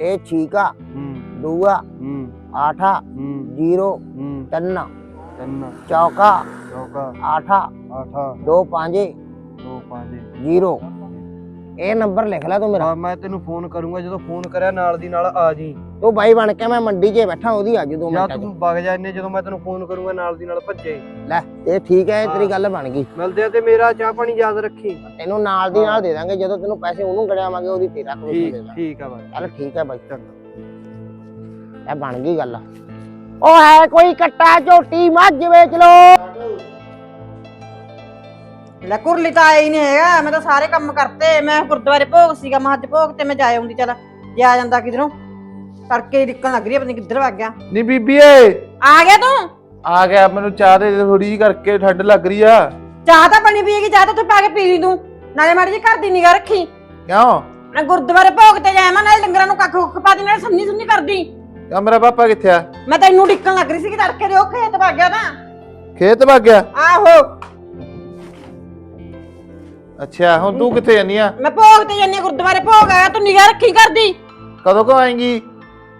ਇਹ ਛੀਕਾ ਹੂੰ। ਦੂਆ। ਹੂੰ। ਆਠਾ। ਹੂੰ। ਜੀਰੋ। ਹੂੰ। ਤਿੰਨ। ਤਿੰਨ। ਚੌਕਾ। ਚੌਕਾ। ਆਠਾ। ਆਠਾ। ਦੋ ਪੰਜੇ। ਦੋ ਪੰਜ। ਜੀਰੋ। ਇਹ ਨੰਬਰ ਲਿਖ ਲੈ ਤੂੰ ਮੇਰਾ। ਹਾਂ ਮੈਂ ਤੈਨੂੰ ਫੋਨ ਕਰੂੰਗਾ ਜਦੋਂ ਫੋਨ ਕਰਿਆ ਨਾਲ ਦੀ ਨਾਲ ਆ ਜੀ। ਤੂੰ ਬਾਈ ਬਣ ਕੇ ਮੈਂ ਮੰਡੀ 'ਚ ਬੈਠਾ ਉਹਦੀ ਆ ਜਦੋਂ ਜਾਂ ਮੈਂ ਤੂੰ ਵਗ ਜਾ ਇੰਨੇ ਜਦੋਂ ਮੈਂ ਤੈਨੂੰ ਫੋਨ ਕਰੂੰਗਾ ਨਾਲ ਦੀ ਨਾਲ ਭੱਜੇ। ਲੈ ਇਹ ਠੀਕ ਹੈ ਇਹ ਤੇਰੀ ਗੱਲ ਬਣ ਗਈ। ਮਿਲਦੇ ਆ ਤੇ ਮੇਰਾ ਚਾਹ ਪਾਣੀ ਯਾਦ ਰੱਖੀ। ਤੈਨੂੰ ਨਾਲ ਦੀ ਨਾਲ ਦੇ ਦਾਂਗੇ ਜਦੋਂ ਤੈਨੂੰ ਪੈਸੇ ਉਹਨੂੰ ਗੜਿਆਵਾਂਗੇ ਉਹਦੀ ਤੇਰਾ ਠੀਕ ਦੇ ਦਾਂਗੇ ਠੀਕ ਆ ਬਾਈ। ਚੱਲ ਠੀਕ ਹੈ ਬਾਈ ਇਹ ਬਣ ਗਈ ਗੱਲ। ਉਹ ਹੈ ਕੋਈ ਕੱਟਾ ਝੋਟੀ ਮੱਝ ਵੇਚ ਲੋ ਲੈ ਕੁਰਲੀ ਤਾਂ ਆਇਆ ਹੀ ਨਹੀਂ ਹੈਗਾ ਮੈਂ ਤਾਂ ਸਾਰੇ ਕੰਮ ਕਰਤੇ ਮੈਂ ਗੁਰਦੁਆਰੇ ਭੋਗ ਸੀਗਾ ਮਹੱਜ ਭੋਗ ਤੇ ਮੈਂ ਜਾ ਆਉਂਦੀ ਚੱਲ ਜੇ ਆ ਜਾਂਦਾ ਕਿਧਰੋਂ। ਤੜਕੇ ਨਿਕਲਣ ਲੱਗ ਰਹੀ ਪਤਾ ਨੀ ਕਿੱਧਰ ਵਗ ਗਿਆ। ਨਹੀਂ ਬੀਬੀਏ ਆ ਗਿਆ ਤੂੰ? ਆ ਗਿਆ ਮੈਨੂੰ ਚਾਹ ਦੇ ਥੋੜੀ ਜਿਹੀ ਕਰਕੇ ਠੰਡ ਲੱਗ ਰਹੀ ਆ। ਚਾਹ ਤਾਂ ਬਣੀ ਪਈ ਹੈਗੀ ਚਾਹ ਤਾਂ ਤੂੰ ਪਾ ਕੇ ਪੀ ਲਈ ਤੂੰ। ਨਾਲੇ ਮਾੜੀ ਜੀ ਘਰ ਦੀ ਨਿਗਾਹ ਰੱਖੀ। ਕਿਉਂ? ਮੈਂ ਗੁਰਦੁਆਰੇ ਭੋਗ ਤੇ ਜਾਇਆ ਮੈਂ ਨਾਲੇ ਡੰਗਰਾਂ ਨੂੰ ਕੱਖ ਕੁੱਖ ਪਾ ਦੀ ਨਾਲੇ ਸੰਨੀ ਸੁੰਨੀ ਕਰਦੀ। ਕਿਆ ਮੇਰਾ ਪਾਪਾ ਕਿੱਥੇ ਆ? ਮੈਂ ਤੈਨੂੰ ਡਿੱਕਣ ਲੱਗ ਰਹੀ ਸੀ ਕਿ ਤੜਕੇ ਦੇ ਉਹ ਖੇਤ ਵਗ ਗਿਆ ਤਾਂ। ਖੇਤ ਭੱਗ ਗਿਆ? ਆਹੋ। ਅੱਛਾ ਹੁਣ ਤੂੰ ਕਿੱਥੇ ਜਾਨੀ ਆ? ਮੈਂ ਭੋਗ ਤੇ ਹਾਂ, ਗੁਰਦੁਆਰੇ ਭੋਗ ਆਇਆ ਤੂੰ ਨਿਗਾਹ ਰੱਖੀ ਕਰਦੀ। ਕਦੋਂ ਕੋ ਆਏਂਗੀ?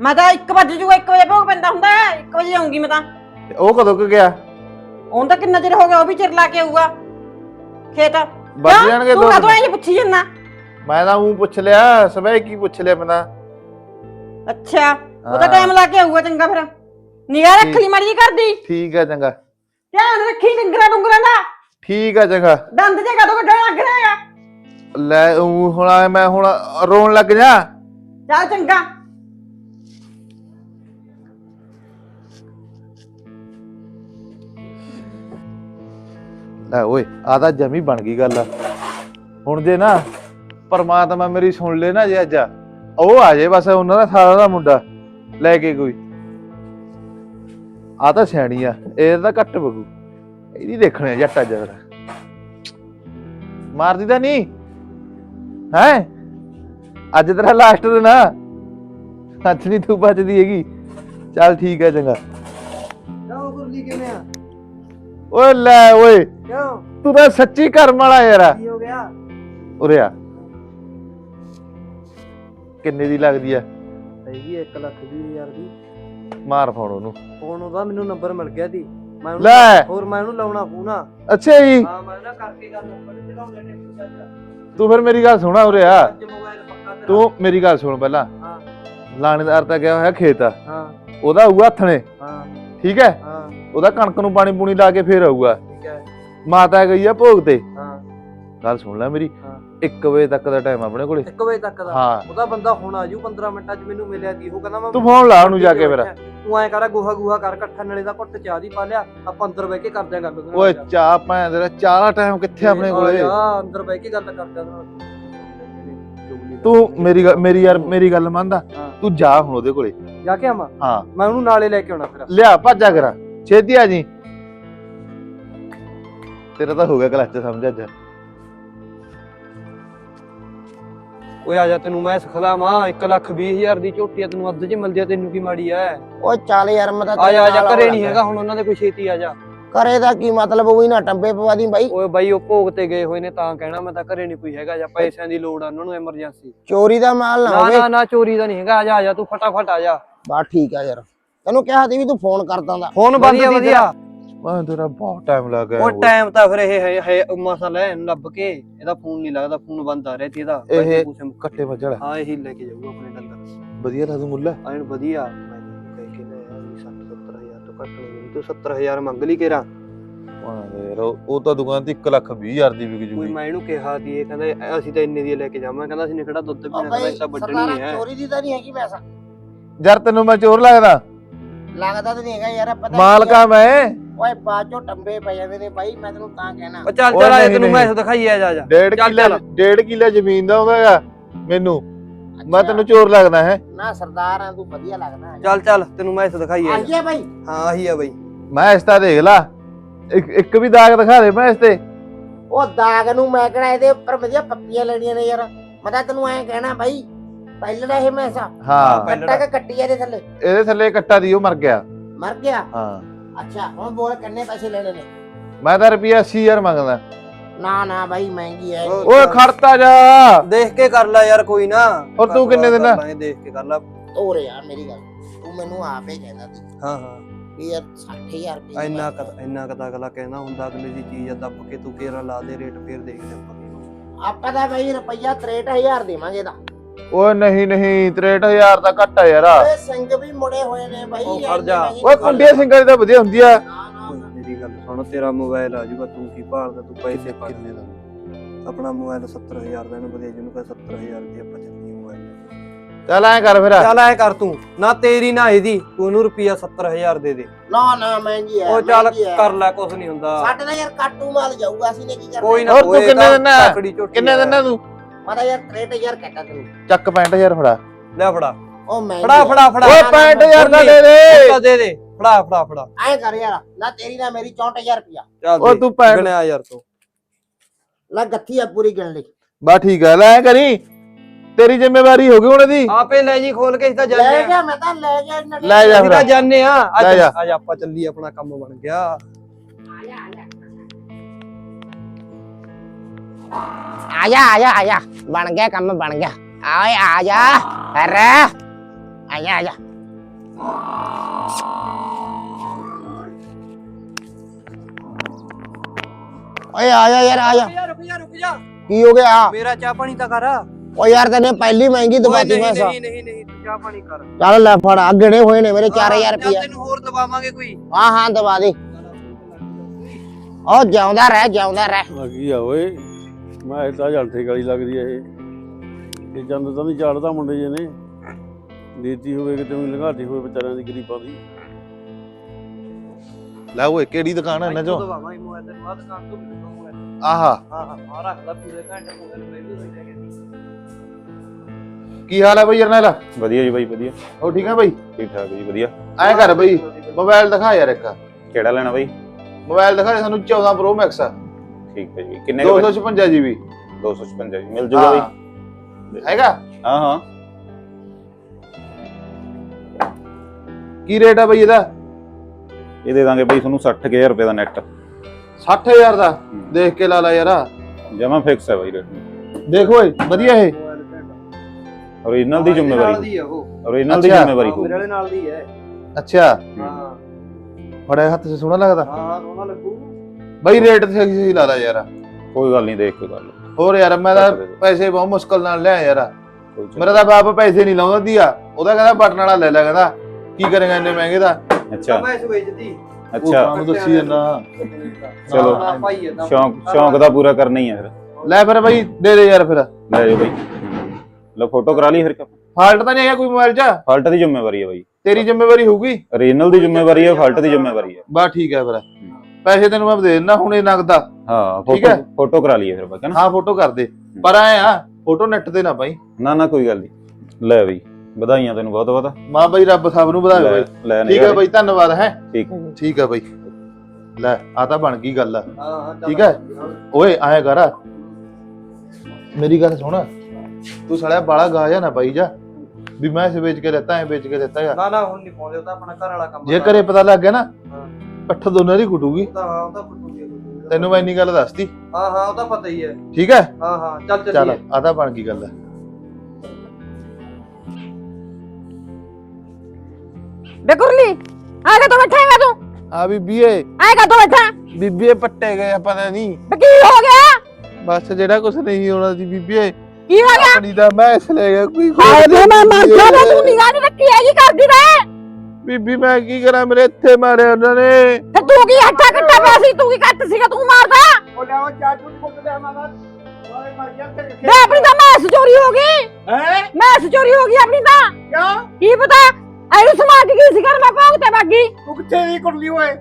ਮੈਂ ਤਾਂ 1 ਵਜੇ ਜੂਗਾ 1 ਵਜੇ ਭੋਗ ਪੈਂਦਾ ਹੁੰਦਾ 1 ਵਜੇ ਆਉਂਗੀ ਮੈਂ ਤਾਂ। ਤੇ ਉਹ ਕਦੋਂ ਕੁ ਗਿਆ? ਹੁਣ ਤਾਂ ਕਿੰਨਾ ਚਿਰ ਹੋ ਗਿਆ ਉਹ ਵੀ ਚਿਰ ਲਾ ਕੇ ਆਊਗਾ। ਖੇਤ। ਕਿਉਂ? ਜਾਣਗੇ ਤੂੰ ਦੋ ਕਦੋਂ ਐਂ ਪੁੱਛੀ ਜੰਨਾ ਮੈਂ ਤਾਂ ਉਹ ਪੁੱਛ ਲਿਆ ਸਵੇ ਕੀ ਪੁੱਛ ਲਿਆ ਮੈਂ ਤਾਂ। ਅੱਛਾ ਉਹ ਤਾਂ ਹਾਂ। ਟਾਈਮ ਲਾ ਕੇ ਆਊਗਾ ਚੰਗਾ ਫਿਰ। ਨਿਗਾਹ ਰੱਖ ਲਈ ਮਾੜੀ ਜੀ ਕਰਦੀ। ਠੀਕ ਆ ਚੰਗਾ। ਧਿਆਨ ਰੱਖੀ ਡੰਗਰਾ ਡੁੰਗਰਾਂ ਦਾ। ਠੀਕ ਆ ਚੰਗਾ। ਦੰਦ ਜੇ ਕਦੋਂ ਕੱਢਣ ਲੱਗ ਰਿਹਾ ਆ? ਲੈ ਊਂ ਹੁਣ ਆ ਮੈਂ ਹੁਣ ਰੋਣ ਲੱਗ ਜਾ। ਚੱਲ ਚੰਗਾ। ਲੈ ਓਏ ਆ ਤਾਂ ਜਮੀ ਬਣ ਗਈ ਗੱਲ। ਹੁਣ ਜੇ ਨਾ ਪਰਮਾਤਮਾ ਮੇਰੀ ਸੁਣ ਲੈ ਨਾ ਜੇ ਅੱਜ। ਉਹ ਆ ਜੇ ਬਸ ਉਹਨਾਂ ਦਾ ਸਾਰਾ ਦਾ ਮੁੰਡਾ। ਲੈ ਕੇ ਕੋਈ। ਆ ਤਾਂ ਸਿਆਣੀ ਆ ਇਹ ਤਾਂ ਘੱਟ ਬਗੂ। ਇਹਦੀ ਦੇਖਣੇ ਜੱਟਾ ਜਰਾ। ਮਾਰਦੀ ਤਾਂ ਨਹੀਂ। ਹੈ? ਅੱਜ ਤੇਰਾ ਲਾਸਟ ਦਿਨ ਆ। ਅੱਜ ਨਹੀਂ ਤੂੰ ਬਚਦੀ ਹੈਗੀ। ਚੱਲ ਠੀਕ ਹੈ ਚੰਗਾ। ਕਿਉਂ ਗੁਰਲੀ ਕਿਵੇਂ ਆ? ਓਏ ਲੈ ਓਏ। ਕਿਉਂ? ਤੂੰ ਤਾਂ ਸੱਚੀ ਕਰਮ ਵਾਲਾ ਯਾਰ। ਕੀ ਹੋ ਗਿਆ? ਉਰੇ ਆ। ਕਿੰਨੇ ਦੀ ਲੱਗਦੀ ਆ? ਹੈਗੀ 1 ਲੱਖ ਵੀਹ ਹਜ਼ਾਰ ਦੀ। ਮਾਰ ਫੋਨ ਉਹਨੂੰ। ਫੋਨ ਉਹਦਾ ਮੈਨੂੰ ਨੰਬਰ ਮਿਲ ਗਿਆ ਸੀ। ਮੈਂ ਉਹਨੂੰ ਲੈ। ਹੋਰ ਮੈਂ ਉਹਨੂੰ ਲਾਉਣਾ ਫੋਨ ਆ ਅੱਛਾ ਜੀ। ਹਾਂ ਮੈਂ ਨਾ ਕਰਕੇ ਗੱਲ ਬੜੇ ਚਲਾਉਂ ਲੈਣੇ ਚਾਚਾ ਤੂੰ ਫਿਰ ਮੇਰੀ ਗੱਲ ਸੁਣਾ ਉਰੇ ਆ। ਅੱਜ ਮੋਬਾਈਲ ਪੱਕਾ ਤੇਰਾ। ਤੂੰ ਮੇਰੀ ਗੱਲ ਸੁਣ ਪਹਿਲਾਂ। ਹਾਂ। ਲਾਣੇਦਾਰ ਤਾਂ ਗਿਆ ਹੋਇਆ ਖੇਤ। ਆ ਹਾਂ। ਉਹਦਾ ਆਊਗਾ ਹੱਥਣੇ ਹਾਂ। ਠੀਕ ਹੈ? ਹਾਂ। ਉਹਦਾ ਕਣਕ ਨੂੰ ਪਾਣੀ ਪੂਣੀ ਲਾ ਕੇ ਫੇਰ ਆਊਗਾ। ਠੀਕ ਹੈ। ਮਾਤਾ ਗਈ ਆ ਭੋਗ ਤੇ। ਹਾਂ। ਗੱਲ ਸੁਣ ਲੈ ਮੇਰੀ। ਹਾਂ। 1 ਵਜੇ ਤੱਕ ਦਾ ਟਾਈਮ ਆਪਣੇ ਕੋਲੇ। 1 ਵਜੇ ਤੱਕ ਦਾ? ਹਾਂ। ਉਹਦਾ ਬੰਦਾ ਹੁਣ ਆਜੂ 15 ਮਿੰਟਾਂ 'ਚ ਮੈਨੂੰ ਮਿਲਿਆ ਸੀ ਉਹ ਕਹਿੰਦਾ ਮੈਂ ਤੂੰ ਫੋਨ ਲਾ ਉਹਨੂੰ ਜਾ ਕੇ ਫਿਰ ਤੂੰ ਐ ਕਰ ਗੋਹਾ ਗੂਹਾ ਕਰ ਇਕੱਠਾ ਨਲੇ ਦਾ ਘੁੱਟ ਚਾਹ ਦੀ ਪਾ ਲਿਆ ਆਪਾਂ ਅੰਦਰ ਬਹਿ ਕੇ ਕਰਦੇ ਆਂ ਗੱਲ ਉਹਦੇ ਨਾਲ। ਓਏ। ਚਾਹ ਭੈਣ ਤੇਰਾ ਚਾਹ ਦਾ ਟਾਈਮ ਕਿੱਥੇ ਆਪਣੇ ਆ ਕੋਲੇ? ਜਾ, ਅੰਦਰ ਬਹਿ ਕੇ ਗੱਲ ਕਰਦੇ ਆਂ ਨਾਲ। ਤੂੰ ਮੇਰੀ ਗੱਲ- ਮੇਰੀ ਯਾਰ ਮੇਰੀ ਗੱਲ ਮੰਨਦਾ? ਹਾਂ। ਤੂੰ ਜਾ ਹੁਣ ਉਹਦੇ ਕੋਲੇ। ਜਾ ਕੇ ਆਵਾਂ? ਹਾਂ। ਮੈਂ ਉਹਨੂੰ ਨਾਲੇ ਲੈ ਕੇ ਆਉਣਾ ਫਿਰ। ਲਿਆ ਭੱਜਾ ਕਰਾ ਛੇਤੀ ਆ ਜੀ। ਤੇਰਾ ਤਾਂ ਹੋ ਗਿਆ ਕਲੱਚ ਸਮਝ ਅੱਜ। ਓਏ ਆ ਜਾ ਤੈਨੂੰ ਮੈਂ ਸਿਖਦਾ ਮਾਂ 1 ਲੱਖ 20 ਹਜ਼ਾਰ ਦੀ ਝੋਟੀ ਆ ਤੈਨੂੰ ਅੱਧ 'ਚ ਮਿਲ ਜਾ ਤੈਨੂੰ ਕੀ ਮਾੜੀ ਐ ਓ ਚੱਲ ਯਾਰ ਮੈਂ ਤਾਂ ਆ ਜਾ ਆ ਘਰੇ ਨਹੀਂ। ਹੈਗਾ ਹੁਣ ਉਹਨਾਂ ਦੇ ਕੋਈ ਛੇਤੀ ਆ ਜਾ। ਘਰੇ ਦਾ ਕੀ ਮਤਲਬ ਉਹੀ ਨਾ ਟੰਬੇ ਪਵਾ ਦੀ ਬਾਈ। ਓਏ ਬਾਈ ਉਹ ਭੋਗ ਤੇ ਗਏ ਹੋਏ ਨੇ ਤਾਂ ਕਹਿਣਾ ਮੈਂ ਤਾਂ ਘਰੇ ਨਹੀਂ ਕੋਈ ਹੈਗਾ ਜਾਂ ਪੈਸਿਆਂ ਦੀ ਲੋੜ ਆ ਉਹਨਾਂ ਨੂੰ ਐਮਰਜੈਂਸੀ ਚੋਰੀ ਦਾ ਮਾਲ ਨਾ ਹੋਵੇ। ਨਾ ਨਾ ਚੋਰੀ ਦਾ ਨਹੀਂ ਹੈਗਾ ਆ ਜਾ ਆ ਜਾ ਤੂੰ ਫਟਾਫਟ ਆ ਜਾ। ਬਾ ਠੀਕ ਆ ਯਾਰ। ਤੈਨੂੰ ਕਿਹਾ ਸੀ ਵੀ ਤੂੰ ਫੋਨ ਕਰਦਾ ਦਾ ਫੋਨ ਬੰਦ ਵਧੀਆ, ਮੈਂ ਤੇਰਾ ਬਹੁਤ ਟਾਈਮ ਲੱਗ ਗਿਆ ਉਹ ਟਾਈਮ ਤਾਂ ਫਿਰ ਇਹ ਹੈ ਹੈ ਮਸਾ ਲੈਣ ਲੱਭ ਕੇ ਇਹਦਾ ਫੋਨ ਨਹੀਂ ਲੱਗਦਾ ਫੋਨ ਬੰਦ ਆ ਰਿਹਾ ਤੇ ਇਹਦਾ। ਇਹ- ਕੱਟੇ ਮੱਝੜ ਹਾਂ ਇਹੀ ਲੈ ਕੇ ਜਾਊਗਾ ਆਪਣੇ ਡੰਗਰ। ਵਧੀਆ ਲੱਗਦਾ ਮੁੱਲਾ ਐਨ ਵਧੀਆ ਮੈਂ ਤੈਨੂੰ ਕਹਿ ਕੇ ਲਿਆ ਵੀ 60 70000 ਤੋਂ ਘੱਟ ਨਹੀਂ ਤੂੰ 70000 ਮੰਗ ਲਈ ਕੇਰਾ। ਯਾਰ ਉਹ ਉਹ ਤਾਂ ਦੁਕਾਨ ਤੇ 1 ਲੱਖ 20 ਹਜ਼ਾਰ ਦੀ ਵਿਕ ਕੋਈ ਜੂਗੀ। ਮੈਂ ਇਹਨੂੰ ਕਿਹਾ ਸੀ ਇਹ ਕਹਿੰਦਾ ਅਸੀਂ ਤਾਂ ਇੰਨੇ ਦੀ ਲੈ ਕੇ ਜਾਵਾਂ ਕਹਿੰਦਾ ਅਸੀਂ ਨੇ ਕਿਹੜਾ ਦੁੱਧ ਪੀਣਾ ਕਹਿੰਦਾ ਇਹ ਤਾਂ ਵੱਢਣੀ ਹੈ। ਚੋਰੀ ਦੀ ਤਾਂ ਨਹੀਂ ਹੈਗੀ ਪੈਸਾ। ਯਾਰ ਤੈਨੂੰ ਮੈਂ ਚੋਰ ਲੱਗਦਾ। ਲੱਗਦਾ ਤਾਂ ਨਹੀਂ ਹੈਗਾ ਯਾਰ ਪਤਾ ਕੀ ਮਾਲਕਾ? ਮੈਂ। ਓਏ ਬਾਜੋ ਟੰਬੇ ਪੈ ਜਾਂਦੇ ਨੇ ਬਾਈ ਮੈਂ ਤੈਨੂੰ ਤਾਂ ਕਹਿਣਾ। ਉਹ ਚੱਲ ਚੱਲ ਨਹੀਂ, ਤੈਨੂੰ ਮੈਂ ਨਹੀਂ। ਦਿਖਾਈ ਆ ਜਾ ਜਾ। ਡੇਢ ਚੱਲ, ਕਿੱਲੇ ਚੱਲ। ਡੇਢ ਕਿੱਲੇ ਜ਼ਮੀਨ ਦਾ ਉਹਦਾ ਹੈਗਾ ਮੈਨੂੰ। ਮੈਂ ਤੈਨੂੰ ਚੋਰ ਲੱਗਦਾ ਹੈ। ਨਾ ਸਰਦਾਰ ਆ ਤੂੰ ਵਧੀਆ ਲੱਗਦਾ ਚੱਲ ਚੱਲ ਤੈਨੂੰ ਮੈਂ ਦਿਖਾਈ ਆ ਜਾ। ਆਈਏ ਬਾਈ। ਹਾਂ ਆਹੀ ਆ ਬਈ। ਮੈਂ ਇਸ ਤਾਂ ਦੇਖ ਲਾ ਇੱਕ ਇੱਕ ਵੀ ਦਾਗ ਦਿਖਾ ਦੇ ਮੈਂ ਇਸ ਤੇ। ਉਹ ਦਾਗ ਨੂੰ ਮੈਂ ਕਿਹੜਾ ਇਹਦੇ ਉੱਪਰ ਵਧੀਆ ਪੱਤੀਆਂ ਲੈਣੀਆਂ ਨੇ ਯਾਰ। ਮੈਂ ਤਾਂ ਤੈਨੂੰ ਐਂ ਕਹਿਣਾ ਬਾਈ ਪਹਿਲੜਾ ਇਹ ਮੈਸਾ। ਹਾਂ। ਕੱਟਾ ਕਿ ਕੱਟੀ ਇਹਦੇ ਥੱਲੇ? ਇਹਦੇ ਥੱਲੇ ਕੱਟਾ ਦੀ ਉਹ ਮਰ ਗਿਆ। ਮਰ ਗਿਆ? ਹਾਂ। ਅੱਛਾ ਹੁਣ ਬੋਲ ਕਿੰਨੇ ਪੈਸੇ ਲੈਣੇ ਨੇ? ਮੈਂ ਤਾਂ ਰੁਪਿਆ 80000 ਮੰਗਦਾ। ਨਾ ਨਾ ਬਾਈ ਮਹਿੰਗੀ ਹੈ। ਉਹ- ਓਏ ਖੜਤਾ ਜਾ। ਦੇਖ ਕੇ ਕਰ ਲੈ ਯਾਰ ਕੋਈ ਨਾ। ਹੋਰ ਤੂੰ ਕਿੰਨੇ ਦਿਨ ਆ? ਲਾਂਗੇ, ਦੇਖ ਕੇ ਕਰ ਲੈ। ਤੋਰ ਯਾਰ ਮੇਰੀ ਗੱਲ। ਤੂੰ ਮੈਨੂੰ ਆਪੇ ਕਹਿੰਦਾ ਸੀ ਹਾਂ ਹਾਂ। ਵੀ ਯਾਰ 60000 ਰੁਪਏ ਦੀ ਇੰਨਾ ਮੈਂ- ਕ ਇੰਨਾ ਕ ਤਾਂ ਅਗਲਾ ਕਹਿੰਦਾ ਹੁੰਦਾ ਅਗਲੇ ਦੀ ਚੀਜ਼ ਆ ਦੱਬ ਕੇ ਤੂੰ ਕੇਰਾ ਲਾ ਦੇ ਰੇਟ ਫੇਰ ਦੇਖਦੇ ਆਪਾਂ। ਆਪਾਂ ਤਾਂ ਬਾਈ ਰੁਪਈਆ 63000 ਦੇਵਾਂਗੇ ਦਾ ਓਏ ਨਹੀਂ ਨਹੀਂ 63000 ਦਾ ਘੱਟ ਆ ਯਾਰ। ਓਏ ਸਿੰਘ ਵੀ ਮੁੜੇ ਹੋਏ ਨੇ ਬਾਈ ਉਹ ਖੜ ਜਾ। ਓਏ ਕੁੰਡੀਆਂ ਸਿੰਘਾਂ ਦੀ ਤਾਂ ਵਧੀਆ ਹੁੰਦੀ ਆ। ਨਾ, ਨਾ, ਓਏ। ਮੇਰੀ ਗੱਲ ਸੁਣ ਤੇਰਾ ਮੋਬਾਈਲ ਆ ਜਾਊਗਾ ਤੂੰ ਕੀ ਭਾਲਦਾ ਤੂੰ ਪੈਸੇ ਪਾ ਕਿੰਨੇ ਦਾ? ਆਪਣਾ ਮੋਬਾਈਲ 70000 ਦਾ ਇਹਨੂੰ ਵਧੀਆ ਜਿਹਨੂੰ ਕਹ 70000 ਦੀ ਆਪਾਂ ਚੱਲੀਏ ਮੋਬਾਈਲ ਚੱਲ ਐ ਕਰ ਫਿਰ। ਚੱਲ ਐ ਕਰ ਤੂੰ ਨਾ ਤੇਰੀ ਨਾ ਇਹਦੀ ਤੂੰ ਇਹਨੂੰ ਰੁਪਿਆ 70000 ਦੇ ਦੇ। ਨਾ ਨਾ ਮਹਿੰਗੀ ਹੈ ਉਹ ਚੱਲ ਮਹਿੰਗੀ ਹੈ। ਕਰ ਲੈ ਕੁਛ ਨਹੀਂ ਹੁੰਦਾ। ਸਾਡੇ ਨਾਲ ਯਾਰ ਕਾਟੂ ਮਾਲ ਜਾਊਗਾ ਅਸੀਂ ਨੇ ਕੀ ਕਰਨਾ। ਕੋਈ ਨਾ ਹੋਰ ਤੂੰ ਕਿੰਨੇ ਦਿਨਾ? ਤਕੜੀ ਝੋਟੀ ਕਿੰਨੇ ਆ। ਦਿਨ ਤੂੰ? ਮੈਂ ਤਾਂ ਯਾਰ 63000 ਕਹਿਤਾ ਤੈਨੂੰ ਚੱਕ 65000 ਫੜਾ। ਲੈ ਫੜਾ। ਉਹ ਮਹਿੰਗੀ ਫੜਾ ਹੈ। ਫੜਾ ਫੜਾ। ਓਏ 65000 ਦਾ ਦੇ। ਦੇ ਤਾਂ ਦੇ ਦੇ। ਫੜਾ ਫੜਾ ਫੜਾ। ਐਂ ਕਰ ਯਾਰ ਨਾ ਤੇਰੀ ਨਾ ਮੇਰੀ 64000 ਰੁਪਿਆ ਚੱਲ ਓਏ ਦੇ, ਤੂੰ ਪੈਂਟ ਗਿਣਿਆ ਯਾਰ ਤੂੰ। ਲੈ ਗੱਥੀ ਆ ਪੂਰੀ ਗਿਣ ਲਈ। ਬਾ ਠੀਕ ਆ ਲੈ ਐਂ ਕਰੀ। ਤੇਰੀ ਜ਼ਿੰਮੇਵਾਰੀ ਹੋ ਗਈ ਹੁਣ ਇਹਦੀ। ਆਪੇ ਲੈ ਜੀ ਖੋਲ ਕੇ ਇਸ ਤਾਂ ਲੈ ਜਾਂਦੇ ਆ। ਗਿਆ ਮੈਂ ਤਾਂ ਲੈ ਗਿਆ ਇਹਨਾਂ ਨੇ। ਲੈ ਜਾ ਅਸੀਂ ਫਿਰ ਜਾਂਦੇ ਆ। ਲੈ ਅੱਜ ਜਾ। ਅੱਜ ਆਪਾਂ ਚੱਲੀ ਆਪਣਾ ਕੰਮ ਬਣ ਗਿਆ। ਆ ਜਾ ਆ ਜਾ ਆ ਜਾ ਬਣ ਗਿਆ ਕੰਮ ਬਣ ਗਿਆ। ਆਏ ਆ ਜਾ। ਅਰੇ ਆ ਜਾ ਆ ਜਾ ਓਏ ਆ ਜਾ ਯਾਰ ਆ ਜਾ। ਯਾਰ ਰੁਕ ਜਾ ਰੁਕ ਜਾ। ਕੀ ਹੋ ਗਿਆ? ਮੇਰਾ ਚਾਹ ਪਾਣੀ ਤਾਂ ਕਰ। ਓ ਯਾਰ ਤੈਨੇ ਪਹਿਲੀ ਮਹਿੰਗੀ ਦਵਾਤੀ ਮੈਂ ਸਾ ਨਹੀਂ ਨਹੀਂ ਨਹੀਂ ਤੂੰ ਚਾਹ ਪਾਣੀ ਕਰ। ਚੱਲ ਲੈ ਫੜ। ਅੱਗੜੇ ਹੋਏ ਨੇ ਮੇਰੇ 4000 ਚੱਲ ਰੁਪਏ ਤੈਨੂੰ ਹੋਰ ਦਵਾਵਾਂਗੇ ਕੋਈ। ਹਾਂ ਹਾਂ ਦਵਾ ਦੇ। ਉਹ ਜਿਉਂਦਾ ਰਹਿ ਜਿਉਂਦਾ ਰਹਿ। ਲੱਗੀ ਆ ਓਏ। ਮੈਂ ਤਾਂ ਜਲਥੇ ਗਲੀ ਲੱਗਦੀ ਆ ਇਹ। ਇਹ ਚੰਦ ਤਾਂ ਨਹੀਂ ਝਾੜਦਾ ਮੁੰਡੇ ਜੇ ਨੇ। ਨੀਤੀ ਹੋਵੇ ਕਿਤੇ ਵੀ ਲੰਘਾਤੀ ਹੋਵੇ ਵਿਚਾਰਿਆਂ ਦੀ ਗਰੀਬਾਂ ਦੀ। ਲੈ ਓਏ ਕਿਹੜੀ ਦੁਕਾਨ ਹੈ ਇਹਨਾਂ ਚੋਂ? ਆਹ ਦੁਕਾਨ ਤੋਂ ਮਿਲੂਗਾ ਮੋਬਾਈਲ ਆਹਾ। ਹਾਂ ਹਾਂ ਆ ਰੱਖਦਾ ਪੂਰੇ ਘੰਟੇ ਮੋਬਾਈਲ ਪਹਿਲੇ ਤੋਂ ਹੀ ਲੈ ਕੇ ਦੀ ਕੀ ਹਾਲ ਹੈ ਬਈ ਜਰਨੈਲ? ਵਧੀਆ ਜੀ ਬਾਈ ਵਧੀਆ। ਹੋ ਠੀਕ ਹੈ ਬਈ? ਠੀਕ ਠਾਕ ਜੀ ਵਧੀਆ। ਐਂ ਕਰ ਬਈ ਮੋਬਾਈਲ ਦਿਖਾ ਯਾਰ ਇੱਕ। ਕਿਹੜਾ ਲੈਣਾ ਬਾਈ? ਮੋਬਾਈਲ ਦਿਖਾ ਸਾਨੂੰ 14 Pro Max ਆ। ਠੀਕ ਹੈ ਜੀ। ਕਿੰਨੇ ਦਾ 256 GB 256 ਜੀ ਮਿਲ ਜੂਗਾ ਬਾਈ। ਹੈਗਾ? ਹਾਂ ਹਾਂ। ਕੀ ਰੇਟ ਆ ਬਈ ਇਹਦਾ? ਇਹ ਦੇ ਦਾਂਗੇ ਬਾਈ ਤੁਹਾਨੂੰ 60000 ਰੁਪਏ ਦਾ ਨੈਟ 60000 ਦਾ? ਦੇਖ ਕੇ ਲਾ ਲਾ ਯਾਰ। ਜਮਾ ਫਿਕਸ ਹੈ ਬਾਈ ਰੇਟ ਦੇਖ ਓਏ ਵਧੀਆ ਇਹ। ਓਰੀਜਨਲ ਦੀ ਜ਼ਿੰਮੇਵਾਰੀ। ਦੀ ਆ ਉਹ। ਓਰੀਜਨਲ ਦੀ ਅੱਛਾ। ਜ਼ਿੰਮੇਵਾਰੀ ਹਾਂ, ਹੋਊ। ਮੇਰੇ ਵਾਲੇ ਨਾਲ ਦੀ ਹੈ। ਅੱਛਾ। ਹਾਂ। ਬੜਾ ਹੱਥ 'ਚ ਸੋਹਣਾ ਲੱਗਦਾ। ਹਾਂ ਹਾਂ ਸੋਹਣਾ ਲੱਗੂ। ਬਈ ਰੇਟ ਤੇ ਸਹੀ ਸਹੀ ਲਾ ਲਾ ਯਾਰ। ਕੋਈ ਗੱਲ ਨਹੀਂ ਦੇਖ ਕੇ ਗੱਲ ਹੋਰ ਯਾਰ ਮੈਂ ਤਾਂ ਪੈਸੇ ਬਹੁਤ ਮੁਸ਼ਕਲ ਨਾਲ ਲਿਆ ਯਾਰ। ਮੇਰਾ ਤਾਂ ਬਾਪ ਪੈਸੇ ਨਹੀਂ ਲਾਉਂਦਾ ਦੀਆ। ਉਹਦਾ ਕਹਿੰਦਾ ਬਟਨ ਵਾਲਾ ਲੈ ਲੈ ਕਹਿੰਦਾ ਕੀ ਕਰੇਗਾ ਇੰਨੇ ਮਹਿੰਗੇ ਦਾ। ਅੱਛਾ। ਮੈਂ ਇਸ ਵੇਚਦੀ ਅੱਛਾ। ਤੁਹਾਨੂੰ ਦੱਸੀ ਜਾਂਦਾ। ਚਲੋ। ਸ਼ੌਂਕ ਸ਼ੌਂਕ ਦਾ ਪੂਰਾ ਕਰਨਾ ਹੀ ਹੈ ਫਿਰ। ਲੈ ਫਿਰ ਬਈ ਦੇ ਦੇ ਯਾਰ ਫਿਰ। ਲੈ ਜਾਓ ਬਾਈ। ਲੋ ਫੋਟੋ ਕਰਾ ਲਈ ਫਿਰ ਫਾਲਟ ਤਾਂ ਨਹੀਂ ਹੈਗਾ ਕੋਈ ਮੋਬਾਈਲ 'ਚ? ਫਾਲਟ ਦੀ ਜ਼ਿੰਮੇਵਾਰੀ ਹੈ ਬਾਈ। ਤੇਰੀ ਜ਼ਿੰਮੇਵਾਰੀ ਹੋਊਗੀ? ਓਰੀਜਨਲ ਦੀ ਜ਼ਿੰਮੇਵਾਰੀ ਹੈ ਫਾਲਟ ਦੀ ਜ਼ਿੰਮੇਵਾਰੀ ਹੈ ਬਸ ਠੀਕ ਹੈ ਫਿਰ। ਪੈਸੇ ਤੈਨੂੰ ਮੈਂ ਦੇ ਦਿੰਦਾ ਹੁਣੇ ਨਗਦਾ ਹਾਂ ਠੀਕ ਫੋਟੋ ਹੈ। ਫੋਟੋ ਕਰਾ ਲਈਏ ਫਿਰ ਬਾਕੀ ਨਾ? ਹਾਂ ਫੋਟੋ ਕਰ ਦੇ। ਪਰ ਐ ਆ ਫੋਟੋ ਨੈਟ ਤੇ ਨਾ ਪਾਈ। ਨਾ ਨਾ ਕੋਈ ਗੱਲ ਨਹੀਂ। ਲੈ ਬਈ ਵਧਾਈਆਂ ਤੈਨੂੰ ਬਹੁਤ ਬਹੁਤ। ਮਾਂ ਬਈ ਰੱਬ ਸਭ ਨੂੰ ਵਧਾਵੇ। ਲੈ ਬਈ ਲੈ ਠੀਕ ਹੈ। ਬਈ ਧੰਨਵਾਦ ਹੈ? ਠੀਕ ਠੀਕ ਹੈ ਬਈ। ਲੈ ਆ ਤਾਂ ਬਣ ਗਈ ਗੱਲ। ਆ। ਠੀਕ ਹੈ। ਓਏ ਆਇਆ ਕਰ। ਮੇਰੀ ਗੱਲ ਸੁਣ। ਤੂੰ ਸਾਲਿਆ ਬਾਲਾ ਗਾ ਜਾ ਨਾ ਪਾਈ ਜਾ। ਵੀ ਮੈਂ ਇਸ ਵੇਚ ਕੇ ਲੈਤਾ ਐ ਵੇਚ ਕੇ ਲੈਤਾ ਯਾਰ ਨਾ ਨਾ ਹੁਣ ਨਹੀਂ ਪਾਉਂਦੇ ਉਹ ਤਾਂ ਆਪਣਾ ਘਰ ਵਾਲਾ ਕੰਮ ਜੇ। ਘਰੇ ਪਤਾ ਲੱਗ ਗਿਆ ਨਾ ਹਾਂ। ਪੱਠ ਦੋਨਾਂ ਦੀ ਕੁੱਟੂਗੀ। ਹਾਂ ਉਹ ਤਾਂ ਫੁੱਟੂਗੀ ਤੈਨੂੰ ਮੈਂ ਇੰਨੀ ਗੱਲ ਦੱਸਤੀ। ਹਾਂ ਹਾਂ ਉਹ ਤਾਂ ਪਤਾ ਹੀ ਹੈ। ਠੀਕ ਹੈ? ਹਾਂ ਹਾਂ ਚੱਲ ਚੱਲ ਚੱਲੀਏ ਆ ਤਾਂ ਬਣ ਗਈ ਗੱਲ। ਬੇਕੁਰਲੀ ਆਏਗਾ ਤੂੰ ਬੈਠੇਗਾ ਤੂੰ? ਆ ਬੀਬੀਏ। ਆਏਗਾ ਤੂੰ ਬੈਠਾ? ਬੀਬੀਏ ਪੱਟੇ ਗਏ ਪਤਾ ਨਹੀਂ। ਬੇ ਕੀ ਹੋ ਗਿਆ? ਬਸ ਜਿਹੜਾ ਕੁਝ ਨਹੀਂ ਹੋਣਾ ਸੀ ਬੀਬੀਏ। ਕੀ ਹੋ ਗਿਆ? ਆਪਣੀ ਦਾ ਮੈਸ ਲੈ ਗਿਆ ਕੋਈ ਹਾਏ ਵੇ ਮੈਂ ਮਰ ਜਾਵਾਂ ਤੂੰ ਨਿਗਾਹ ਨਹੀਂ ਰੱਖੀ ਹੈਗੀ ਕਰਦੀ ਰਹਿ। ਬੀਬੀ ਮੈਂ ਕੀ ਕਰਾਂ? ਮੇਰੇ ਇੱਥੇ ਮਾਰੇ ਉਹਨਾਂ ਨੇ। ਤੇ ਤੂੰ ਕੀ ਹੱਟਾ ਕੱਟਾ ਪਿਆ ਸੀ? ਤੂੰ ਕੀ ਕੱਟ ਸੀਗਾ? ਤੂੰ ਮਾਰਦਾ? ਉਹ ਮਰ ਆਪਣੀ ਤਾਂ। ਮੈਸ ਚੋਰੀ ਹੋ ਗਈ। ਹੈ? ਮੈਸ ਚੋਰੀ ਹੋ ਗਈ ਆਪਣੀ ਤਾਂ। ਕਿਉਂ? ਕੀ ਪਤਾ? ਐਨੂੰ ਸਮਾ ਕੇ ਗਈ ਸੀ ਘਰ ਮੈਂ ਭੋਗ ਤੇ ਬਾਗੀ। ਤੂੰ ਕਿੱਥੇ ਦੀ ਕੁਰਲੀ ਓਏ?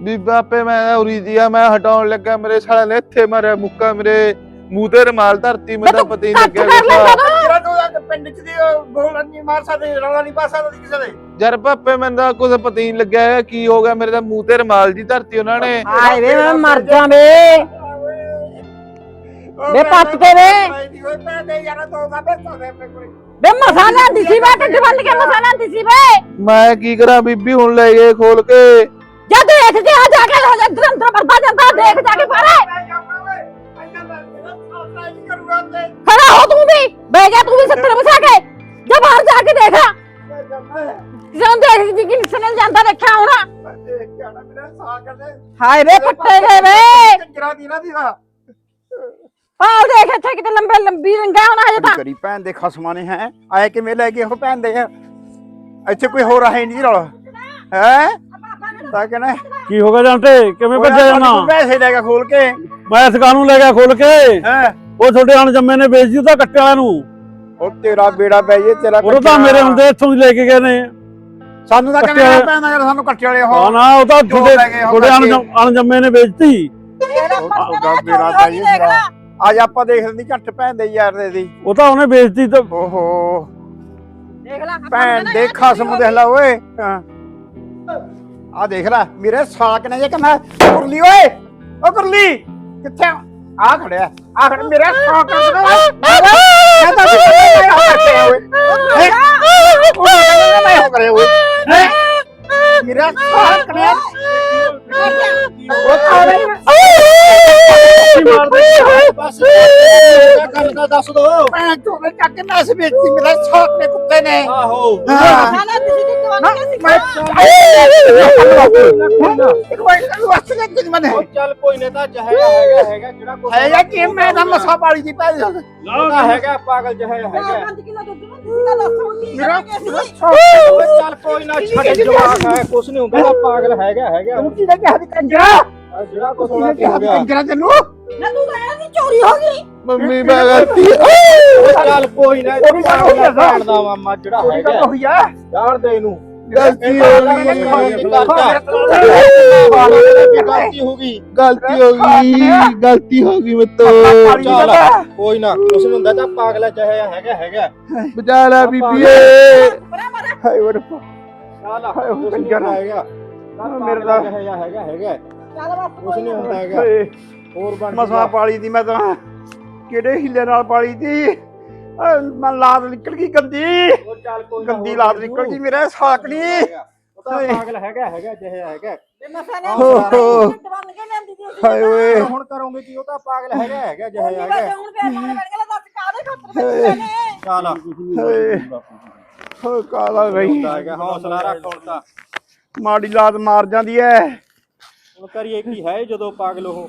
ਬੀਬਾ ਆਪੇ ਮੈਂ ਉਰੀ ਦੀਆ ਮੈਂ ਹਟਾਉਣ ਲੱਗਾ। ਮੇਰੇ ਸਾਲੇ ਨੇ ਇੱਥੇ ਮਾਰਿਆ ਮੁੱਕਾ ਮੇਰੇ। ਮੂੰਹ ਤੇ ਰਮਾਲ ਧਰਤੀ ਤਾਂ ਪਤਾ ਹੀ ਲੱਗਿਆ ਕੁਛ। ਤੂੰ। ਜਿਹੜਾ ਤੂੰ ਆ ਪਿੰਡ ਚ ਦੀ ਬੋਲ ਨਹੀਂ ਮਾਰ ਸਕਦੇ ਰੌਲਾ ਨਹੀਂ ਪਾ ਸਕਦਾ ਕਿਸੇ ਦੇ। ਯਾਰ ਪਾਪੇ ਮੈਨੂੰ ਤਾਂ ਕੁਝ ਪਤਾ ਹੀ ਨਹੀਂ ਲੱਗਿਆ ਹੈਗਾ ਕੀ ਹੋ ਗਿਆ। ਮੇਰੇ ਤਾਂ ਮੂੰਹ ਤੇ ਰਮਾਲ ਜੀ ਧਰਤੀ ਉਹਨਾਂ ਨੇ। ਹਾਏ ਵੇ ਮੈਂ ਮਰ ਜਾ ਵੇ। ਵੇ ਪੱਟ ਕੇ ਵੇ। ਵੇ ਮਸਾ ਲੈਂਦੀ ਸੀ ਵੇ ਢਿੱਡ ਬੰਨ ਕੇ ਮਸਾ ਲੈਂਦੀ ਸੀ ਵੇ। ਮੈਂ ਕੀ ਕਰਾਂ ਬੀਬੀ ਹੁਣ ਲੈ ਗਏ ਖੋਲ ਕੇ। ਜਾ ਦੇਖ ਕੇ ਆ ਜਾ ਕੇ ਅੰਦਰ ਅੰਦਰ ਵਰਦਾ ਜਾਂਦਾ ਦੇਖ ਜਾ ਕੇ ਬਾਰੇ ਖੜਾ ਹੋ ਤੂੰ ਵੀ। ਬਹਿ ਜਾ ਤੂੰ ਵੀ 70 ਬਸਾ ਕੇ। ਜਾ ਬਾਹਰ ਜਾ ਕੇ ਦੇਖ। ਜਦੋਂ ਦੇਖ ਜੀ ਕਿ ਨਿਸਨਲ ਜਾਂਦਾ ਦੇਖਿਆ ਹੋਣਾ। ਹਾਏ ਵੇ ਫੱਟੇ ਗਏ ਵੇ। ਆਹ ਦੇਖ ਇੱਥੇ ਕਿਤੇ ਲੰਬੇ ਲੰਬੀ ਰੰਗਾ ਹੋਣਾ ਹਜੇ ਤਾਂ। ਕਰੀ ਭੈਣ ਦੇ ਖਸਮਾਂ ਨੇ ਹੈ? ਆਏ ਕਿਵੇਂ ਲੈ ਗਏ ਉਹ ਭੈਣ ਦੇ? ਇੱਥੇ ਕੋਈ ਹੋਰ ਹੈ ਨਹੀਂ ਰੌਲਾ। ਹੈ? ਤਾਂ ਕਹਿੰਦਾ ਕੀ ਹੋ ਗਿਆ ਜਾਂਟੇ ਕਿਵੇਂ ਭੱਜਿਆ ਜਾਣਾ? ਪੈਸੇ ਲੈ ਕੇ ਖੋਲ ਕੇ। ਮੈਂ ਇਸ ਨੂੰ ਲੈ ਗਿਆ ਖੋਲ ਕੇ। ਹੈ? ਉਹ ਛੋਟੇ ਅਣਜੰਮੇ ਨੇ ਵੇਚ ਦਿੱਤਾ ਕੱਟੇ ਵਾਲਿਆਂ ਨੂੰ ਉਹ ਤੇਰਾ ਬੇੜਾ ਪੈ ਜੇ ਤੇਰਾ ਉਹ ਤਾਂ ਮੇਰੇ ਹੁੰਦੇ ਇੱਥੋਂ ਦੀ ਲੈ ਕੇ ਗਏ ਨੇ। ਸਾਨੂੰ ਤਾਂ ਕਹਿੰਦਾ ਵਾਲੇ- ਪੈਂਦਾ ਯਾਰ ਸਾਨੂੰ ਕੱਟੇ ਵਾਲੇ ਹਾਂ ਹੋ ਨਾ ਉਹ ਤਾਂ ਉਹ ਕੱਟੇ। ਅਣਜੰਮ- ਨੇ ਵੇਚਤੀ ਉਹਦਾ ਬੇੜਾ ਪੈ ਜੇ ਤੇਰਾ ਅੱਜ ਆਪਾਂ ਦੇਖ ਲੈਂਦੀ ਝੱਟ ਭੈਣ ਦੇ ਯਾਰ ਦੇ ਦੀ। ਉਹ ਤਾਂ ਉਹਨੇ ਵੇਚਤੀ ਤਾਂ ਓਹੋ। ਦੇਖ ਲੈ ਭੈਣ ਦੇ ਖਸਮ ਦੇਖ ਲੈ ਓਏ। ਹਾਂ। ਆ ਦੇਖ ਲੈ ਮੇਰੇ ਸਾਕ ਨੇ ਜੇ ਕਿ ਮੈਂ ਕੁਰਲੀ ਓਏ। ਓ ਕੁਰਲੀ ਕਿੱਥੇ ਆ? ਖੜਿਆ। ਆ ਖੜ ਮੇਰੇ ਸਾਕ ਨੇ ਮੈਂ ਤਾਂ ਮੈਂ ਹੋ ਕਰਤੇ ਓਏ ਹੈਂ? ਉਹ ਕਹਿੰਦਾ ਮੈਂ ਹੋ ਕਰੇ ਓਏ ਹੈਂ? ਮੇਰਾ ਸਾਕ ਨੇ ਉਹ ਖਾਣੇ ਕੇ ਮੈਸ ਵੇਚਦੀ ਮੇਰੇ ਸਾਕ ਨੇ ਕੁੱਤੇ ਨੇ ਆਹੋ ਨਾ ਨਾ ਤੁਸੀਂ ਤੇ ਨਾ ਦਵਾਈ ਮੈਂ ਉਹ ਚੱਲ ਕੋਈ ਨਾ ਤਾਂ ਜਹਿਆ ਹੈਗਾ ਹੈਗਾ ਜਿਹੜਾ ਕੋਈ ਹੈ ਜਾਂ ਕਿ ਮੈਂ ਤਾਂ ਮਸਾ ਪਾਲੀ ਦੀ ਪੈ ਉਹਦਾ ਹੈਗਾ ਪਾਗਲ ਜਹਿਆ ਹੈਗਾ 5 ਕਿਲੋ ਦੁੱਧ ਨੂੰ ਤੁਸੀਂ ਤਾਂ ਦੱਸੋ ਕੀ ਮੇਰਾ ਕਰਾਂਗੇ ਮੇਰਾ ਅਸੀਂ ਸਾਕ ਓਏ ਚੱਲ ਕੋਈ ਨਾ ਛੱਡ ਜਵਾਕ ਹੈ, ਕੁਛ ਨਹੀਂ ਹੁੰਦਾ ਉਹਦਾ ਪਾਗਲ ਹੈਗਾ ਹੈਗਾ ਤੂੰ ਕੀ ਕਿਹਾ ਦੀ ਕੰਜਰਾ। ਆਹ ਜਿਹੜਾ ਕੁਛ ਤੂੰ ਹੋਣਾ ਕੀ ਕਿਹਾ ਹੋ ਗਿਆ? ਕੰਜਰਾ ਤੈਨੂੰ। ਨਾ ਤੂੰ ਤਾਂ ਇਹਦੀ ਚੋਰੀ ਹੋ ਗਈ। ਮੰਮੀ ਮੈਂ ਗਲਤੀ ਓਏ। ਚੱਲ ਕੋਈ ਨਾ ਉਹਦੀ ਗੱਲ ਹੋਈ ਆ ਭੈਣ ਦਾ ਮਾਮਾ ਜਿਹੜਾ ਕੋਈ ਗੱਲ ਹੈਗਾ। ਹੋਈ ਆ। ਜਾਣ ਦੇ ਇਹਨੂੰ। ਗਲਤੀ ਹੋ ਗਈ। ਗਲਤੀ ਹੋ ਗਈ। ਗਲਤੀ ਹੋ ਗਈ। ਗਲਤੀ ਹੋ ਗਈ। ਮੇਤੋਂ ਚੱਲ। ਕੋਈ ਨਾ ਕੁਛ ਨਹੀਂ ਹੁੰਦਾ ਤਾਂ ਪਾਗਲ ਜਹਿਆ ਹੈਗਾ ਹੈਗਾ। ਬਚਾ ਲੈ ਬੀਬੀਏ ਹਾਏ ਰੱਬਾ ਚੱਲ ਹਾਏ ਕੰਜਰ। ਹੈਗਾ ਮੇਰੇ ਦਾ- ਜਹਿਆ ਹੈਗਾ ਹੈਗਾ ਚੱਲ ਬਸ ਕੁਛ ਨਹੀਂ ਹੁੰਦਾ ਹੈਗਾ। ਹਾਏ ਹੋਰ ਬਣ ਮਸਾ ਪਾਲੀ ਦੀ ਮੈਂ ਤਾਂ ਕਿਹੜੇ ਹਿੱਲੇ ਨਾਲ ਪਾਲੀ ਦੀ? ਆਹ ਮੈਂ ਲਾਦ ਨਿਕਲ ਗਈ ਗੰਦੀ। ਉਹ ਚੱਲ ਕੋਈ ਨਾ ਗੰਦੀ ਹੋਰ ਲਾਦ ਬਣ ਨਿਕਲ। ਗਈ ਮੇਰੇ ਸਾਕ ਨਹੀਂ। ਉਹ ਤਾਂ ਪਾਗਲ ਹੈਗਾ ਹੈਗਾ ਜਹਿਆ ਹੈਗਾ। ਤੇ ਮਸਾ ਨੇ ਹੋ, ਹੋ। ਬਣ ਕੇ ਲੈਂਦੀ ਸੀ ਅਸੀਂ ਹਾਏ ਓਏ। ਹੁਣ ਕਰੋਗੇ ਕੀ ਉਹ ਤਾਂ ਪਾਗਲ ਹੈਗਾ ਹੈਗਾ ਜਹਿਆ ਉਹਦੀ ਹੈਗਾ ਵਜ੍ਹਾ ਹੁਣ ਫੇਰ ਮਾਰੇ ਬਣ ਕੇ ਦੱਸ ਕਾਦੇ ਖਾਤਰ ਬੈਠੇ ਨੇ? ਚੱਲ। ਹਾਏ। ਹੋ ਕਾਲਾ ਗਈ ਹੁੰਦਾ ਹੈਗਾ ਹੌਸਲਾ ਰੱਖ ਹੁਣ ਤਾਂ। ਮਾੜੀ ਲਾਦ ਮਾਰ ਜਾਂਦੀ ਐ। ਹੁਣ ਕਰੀਏ ਕੀ ਹੈ ਜਦੋਂ ਪਾਗਲ ਉਹ?